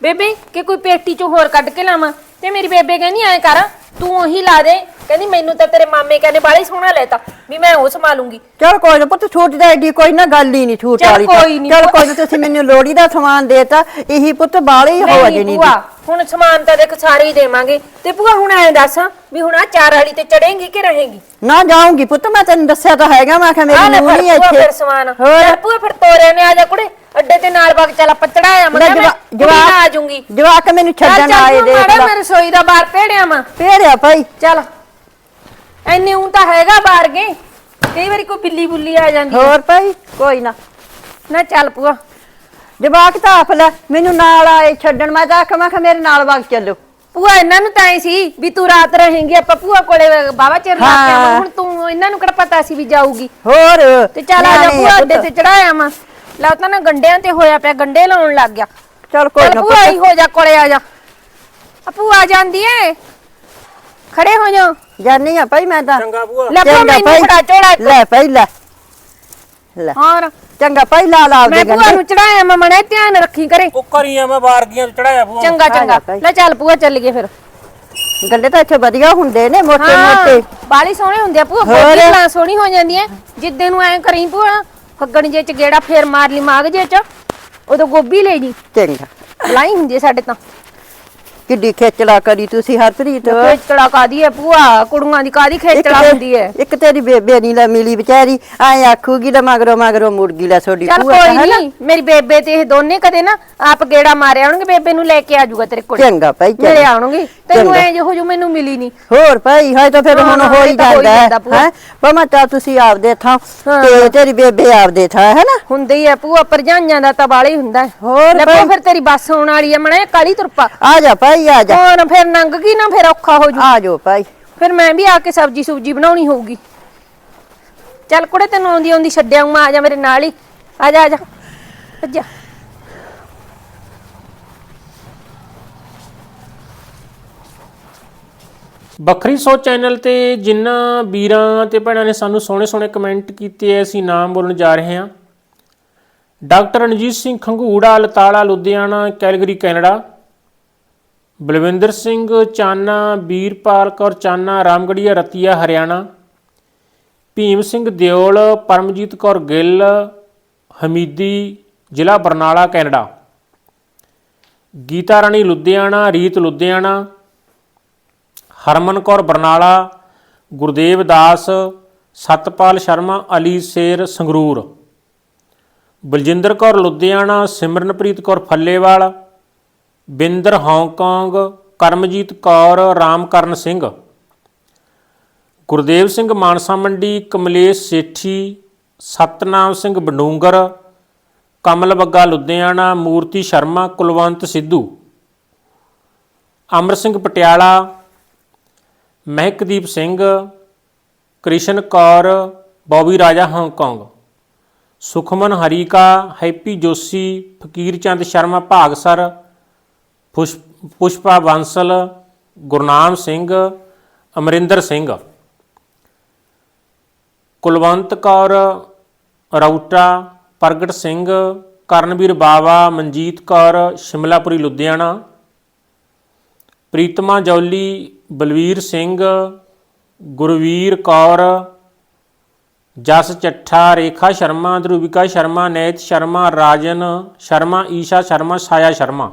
ਬੇਬੇ ਕਿ ਕੋਈ ਪੇਟੀ ਚੋਂ ਹੋਰ ਕੱਢ ਕੇ ਲਾਵਾਂ? ਤੇ ਮੇਰੀ ਬੇਬੇ ਕਹਿੰਦੀ ਐ ਕਰ ਤੂੰ ਉਹੀ ਲਾ ਦੇ। ਕਹਿੰਦੀ ਮੈਨੂੰ ਤਾਂ ਤੇਰੇ ਮਾਮੇ ਕਹਿੰਦੇ ਬਾਲੇ ਸੋਹਣਾ ਲੈਤਾ। ਵੀ ਮੈਂ ਉਹ ਸੰਭਾਲੂੰਗੀ। ਚਲ ਕੋਈ ਨਾ ਪੁੱਤ ਛੂਟ ਦਾ ਐਡੀ ਕੋਈ ਨਾ ਗੱਲ ਹੀ ਨਹੀਂ ਛੂਟ ਚੱਲ ਵਾਲੀ ਕੋਈ ਨੀ ਚਲ। ਕੋਈ ਨਾ ਤੁਸੀਂ ਮੈਨੂੰ ਲੋੜੀ ਦਾ ਸਮਾਨ ਦੇਤਾ ਇਹੀ ਪੁੱਤ ਬਾਲੇ ਹੀ ਹੋ ਨਹੀਂ ਭੂਆ ਹੁਣ ਸਮਾਨ ਤਾਂ ਦੇਖ ਸਾਰੇ ਹੀ ਦੇਵਾਂਗੇ। ਤੇ ਭੂਆ ਹੁਣ ਐਂ ਦੱਸ ਵੀ ਹੁਣ ਆ ਚਾਰ ਵਾਲੀ ਤੇ ਚੜੇਂਗੀ ਕਿ ਰਹੇਗੀ? ਨਾ ਜਾਊਂਗੀ ਪੁੱਤ ਮੈਂ ਤੈਨੂੰ ਦੱਸਿਆ ਤਾਂ ਹੈਗਾ ਮੈਂ ਕਿਹਾ ਆ ਮੇਰੀ ਲੈ ਨੂੰਹ ਫਿਰ ਨਹੀਂ ਭੂਆ ਇੱਥੇ। ਫਿਰ ਸਮਾਨ। ਹੋਰ। ਚੱਲ ਭੂਆ ਫਿਰ ਤੋਰਿਆ ਨੇ ਆ ਜਾ ਕੁੜੇ। ਅੱਡੇ ਤੇ ਨਾਲ ਵਗ ਚੱਲ ਆਪਾਂ ਚੜਾਇਆ ਮੈਂ ਜਵਾ- ਕੁੜੀ ਨਾਲ ਆ ਜਾਊਂਗੀ ਜਵਾਕ ਮੈਨੂੰ ਛੱਡਣ ਆਏ ਤੂੰ ਦੇਖ ਮਾੜਾ ਲਾ। ਮੈਂ ਰਸੋਈ ਦਾ ਬਾਹਰ ਭੇੜਿਆ ਮੈਂ ਫੇਰਿਆ ਭਾਈ। ਚੱਲ। ਐਨੇ ਉਂ ਤਾਂ ਹੈਗਾ ਬਾਹਰ ਗਏ ਕਈ ਵਾਰੀ ਕੋਈ ਬਿੱਲੀ ਬੁੱਲੀ ਆ ਜਾਂਦੀ ਹੈ। ਹੋਰ ਭਾਈ? ਕੋਈ ਨਾ। ਨਾ ਚੱਲ ਭੂਆ। ਜਵਾਕ ਤਾਂ ਆਪ ਲੈ ਮੈਨੂੰ ਨਾਲ ਆਏ ਛੱਡਣ। ਮੈਂ ਤਾਂ ਆਖਾਂ ਮੈਂ ਕਿਹਾ ਮੇਰੇ ਨਾਲ ਵਗ ਚੱਲੋ। ਭੂਆ ਇਹਨਾਂ ਨੂੰ ਤਾਂ ਐ ਸੀ ਵੀ ਤੂੰ ਰਾਤ ਰਹੇਂਗੀ ਆਪਾਂ ਭੂਆ ਕੋਲੇ ਬਾਵਾ ਚਿਰ ਲਾ ਕੇ। ਹੁਣ ਤੂੰ ਇਹਨਾਂ ਨੂੰ ਕਿਹੜਾ ਪਤਾ ਸੀ ਵੀ ਜਾਊਗੀ। ਹੋਰ ਤੇ ਚੱਲ ਆ ਜਾ ਨਿਆਣੇ ਪੁੱਤ। ਅੱਡੇ ਤੇ ਚੜਾਇਆ ਮਾ ਲੈ ਤਾਂ ਨਾ ਗੰਡਿਆਂ ਤੇ ਹੋਇਆ ਪਿਆ ਗੰਡੇ ਲਾਉਣ ਲੱਗ ਗਿਆ। ਚੱਲ ਕੋਈ ਚੱਲ ਨਾ ਭੂਆ ਹੀ ਹੋ ਜਾ ਕੋਲੇ ਆ ਜਾ। ਆ ਭੂਆ ਜਾਂਦੀ ਏ ਖੜੇ ਹੋ ਜਾ ਜਾਨੀ ਆ ਭਾਈ ਮੈਂ ਤਾਂ। ਚੰਗਾ ਭੂਆ। ਲੈ ਭੂਆ ਮੈਨੂੰ ਫੜਾ ਝੋਲਾ ਇੱਕ। ਲੈ ਭਾਈ ਲੈ। ਲੈ। ਹੋਰ? ਚੰਗਾ ਭਾਈ ਲਾ ਲਾ ਮੈਂ ਭੂਆ ਨੂੰ ਚੜਾਇਆ ਮੈਂ ਮਣੇ ਧਿਆਨ ਰੱਖੀ ਕਰੇ। ਉਹ ਕਰੀਆਂ ਮੈਂ ਬਾਰਗੀਆਂ ਚੜਾਇਆ ਭੂਆ। ਚੰਗਾ ਜਾ ਚੰਗਾ। ਭਾਈ। ਲੈ ਚੱਲ ਭੂਆ ਚੱਲੀਏ ਫਿਰ। ਗੰਢੇ ਤਾਂ ਇੱਥੇ ਵਧੀਆ ਹੁੰਦੇ ਨੇ ਮੋਟੇ ਮੋਟੇ ਬਾਲੀ ਸੋਹਣੇ ਹੁੰਦੇ ਆ ਭੂਆ ਹੋਰ। ਬਣਾ ਸੋਹਣੀ ਹੋ ਜਾਂਦੀ ਐ। ਜਿੱਦੇ ਨੂੰ ਐ ਕਰੀ ਭੂਆ ਫੱਗਣ ਜੇ ਚ ਗੇੜਾ ਫੇਰ ਮਾਰ ਲਈ ਮਾਗ ਜੇ ਚ ਉਦੋਂ ਗੋਭੀ ਲੈ ਜੀ ਚੰਗਾ। ਬਲਾਈ ਹੁੰਦੀ ਐ ਸਾਡੇ ਤਾਂ। ਕਿੱਡੀ ਖੇਚਲਾ ਕਰੀ ਤੁਸੀਂ ਹਰਪ੍ਰੀਤ ਖੇਚੜਾ ਕਾਦੀ ਐ ਭੂਆ ਕੁੜੀਆਂ ਦੀ ਕਾਦੀ ਖੇਚੜਾ ਹੁੰਦੀ ਐ ਇੱਕ ਤੇਰੀ ਬੇਬੇ ਨਹੀਂ ਲੈ ਮਿਲੀ ਵਿਚਾਰੀ ਐ ਆਖੂਗੀ ਲੈ ਮਗਰੋਂ ਮਗਰੋਂ ਮੁੜ ਗਈ ਲੈ ਤੁਹਾਡੀ ਚੱਲ ਭੂਆ ਕੋਈ? ਨਹੀਂ ਮੇਰੀ ਬੇਬੇ ਤੇ ਇਹ ਦੋਨੇ ਕਦੇ ਨਾ ਆਪ ਗੇੜਾ ਮਾਰਿਆ ਆਉਣਗੇ ਬੇਬੇ ਨੂੰ ਲੈ ਕੇ ਆ ਜਾਊਗਾ ਤੇਰੇ ਕੋਲ ਚੰਗਾ ਭਾਈ ਚੰਗਾ ਆਉਣਗੇ ਤੈਨੂੰ। ਐ ਜਿਹੋ ਜੋ ਮੈਨੂੰ ਮਿਲੀ ਨਹੀਂ ਹੋਰ ਭਾਈ ਹਾਏ ਤਾਂ ਫਿਰ ਹਾਂ, ਹੁਣ ਹਾਂ, ਹੋ ਹੀ ਹੋ ਹੀ ਜਾਂਦਾ। ਹੈ ਪਮਾ ਤਾਂ ਤੁਸੀਂ ਆਪਦੇ ਥਾਂ ਹਾਂ। ਤੇ ਤੇਰੀ ਬੇਬੇ ਆਪਦੇ ਥਾਂ ਹੈ ਨਾ ਹੁੰਦੇ ਹੀ ਆ ਭੂਆ ਪਰਜਾਈਆਂ ਦਾ ਤਾਂ ਬਾਲੀ ਹੁੰਦਾ ਹੈ। ਹੋਰ ਲੈ। ਫਿਰ ਤੇਰੀ ਬੱਸ ਆਉਣ ਵਾਲੀ ਐ ਮਣੇ ਕਾਲੀ ਤੁਰਪਾ ਆ ਜਾ ਭਾਈ ਆ ਜਾ। ਹੁਣ ਫਿਰ ਨੰਗ ਗਈ ਨਾ ਫਿਰ ਔਖਾ ਹੋ ਜੂ। ਆ ਜਾਓ ਭਾਈ। ਫਿਰ ਮੈਂ ਵੀ ਆ ਕੇ ਸਬਜੀ ਸੁਬਜੀ ਬਣਾਉਣੀ ਹੋਊਗੀ। ਚੱਲ ਕੁੜੇ ਤੈਨੂੰ ਆਉਂਦੀ ਆਉਂਦੀ ਛੱਡਿਆ ਮੈਂ ਆ ਜਾ ਮੇਰੇ ਨਾਲ ਹੀ। ਆ ਜਾ ਆ ਜਾ। ਭੱਜਾ। ਵੱਖਰੀ ਸੋਚ ਚੈਨਲ ਤੇ ਜਿਨ੍ਹਾਂ ਵੀਰਾਂ ਤੇ ਭੈਣਾਂ ਨੇ ਸਾਨੂੰ ਸੋਹਣੇ ਸੋਹਣੇ ਕਮੈਂਟ ਕੀਤੇ ਐ ਅਸੀਂ ਨਾਮ ਬੋਲਣ ਜਾ ਰਹੇ ਹਾਂ। Doctor Ranjit Singh Khangura Latara Ludhiana Calgary Canada. Balwinder Singh, Chana Veerpal Kaur, Chana, Ramgarhia, Ratia, Haryana. Bhim Singh Deol, Paramjit Kaur Gill, Hamidi, ਜ਼ਿਲ੍ਹਾ Barnala, Canada. Geeta Rani, Ludhiana, Reet, Ludhiana. Harman Kaur, Barnala. Gurdev Das, Satpal Sharma, Ali Sher, Sangrur. Baljinder Kaur, Ludhiana. Simranpreet Kaur, Fallewal. Binder Hong Kong Karamjit Kaur, Ramkaran Singh. Gurdev Singh Mansa Mandi, Kamlesh Sethi, Satnam Singh Badungar, ਕਮਲ ਬੱਗਾ ਲੁਧਿਆਣਾ, ਮੂਰਤੀ ਸ਼ਰਮਾ, ਕੁਲਵੰਤ ਸਿੱਧੂ। ਅਮਰ ਸਿੰਘ ਪਟਿਆਲਾ, ਮਹਿਕਦੀਪ ਸਿੰਘ, ਕ੍ਰਿਸ਼ਨ ਕੌਰ, ਬੌਬੀ ਰਾਜਾ ਹਾਂਗਕਾਂਗ ਸੁਖਮਨ ਹਰੀਕਾ, ਹੈਪੀ ਜੋਸ਼ੀ ਫਕੀਰ ਚੰਦ ਸ਼ਰਮਾ ਭਾਗਸਰ ਪੁਸ਼- ਪੁਸ਼ਪਾ ਬਾਂਸਲ, ਗੁਰਨਾਮ ਸਿੰਘ, ਅਮਰਿੰਦਰ ਸਿੰਘ। ਕੁਲਵੰਤ ਕੌਰ, ਰੌਟਾ, ਪ੍ਰਗਟ ਸਿੰਘ, ਕਰਨਵੀਰ ਬਾਵਾ, ਮਨਜੀਤ ਕੌਰ, ਸ਼ਿਮਲਾਪੁਰੀ, ਲੁਧਿਆਣਾ। ਪ੍ਰੀਤਮਾ ਜੌਲੀ, ਬਲਵੀਰ ਸਿੰਘ, ਗੁਰਵੀਰ ਕੌਰ, ਜਸ ਚੱਠਾ, ਰੇਖਾ ਸ਼ਰਮਾ, ਧਰੂਵਿਕਾ ਸ਼ਰਮਾ, ਨੈਤ ਸ਼ਰਮਾ, ਰਾਜਨ ਸ਼ਰਮਾ, ਈਸ਼ਾ ਸ਼ਰਮਾ ਛਾਇਆ ਸ਼ਰਮਾ।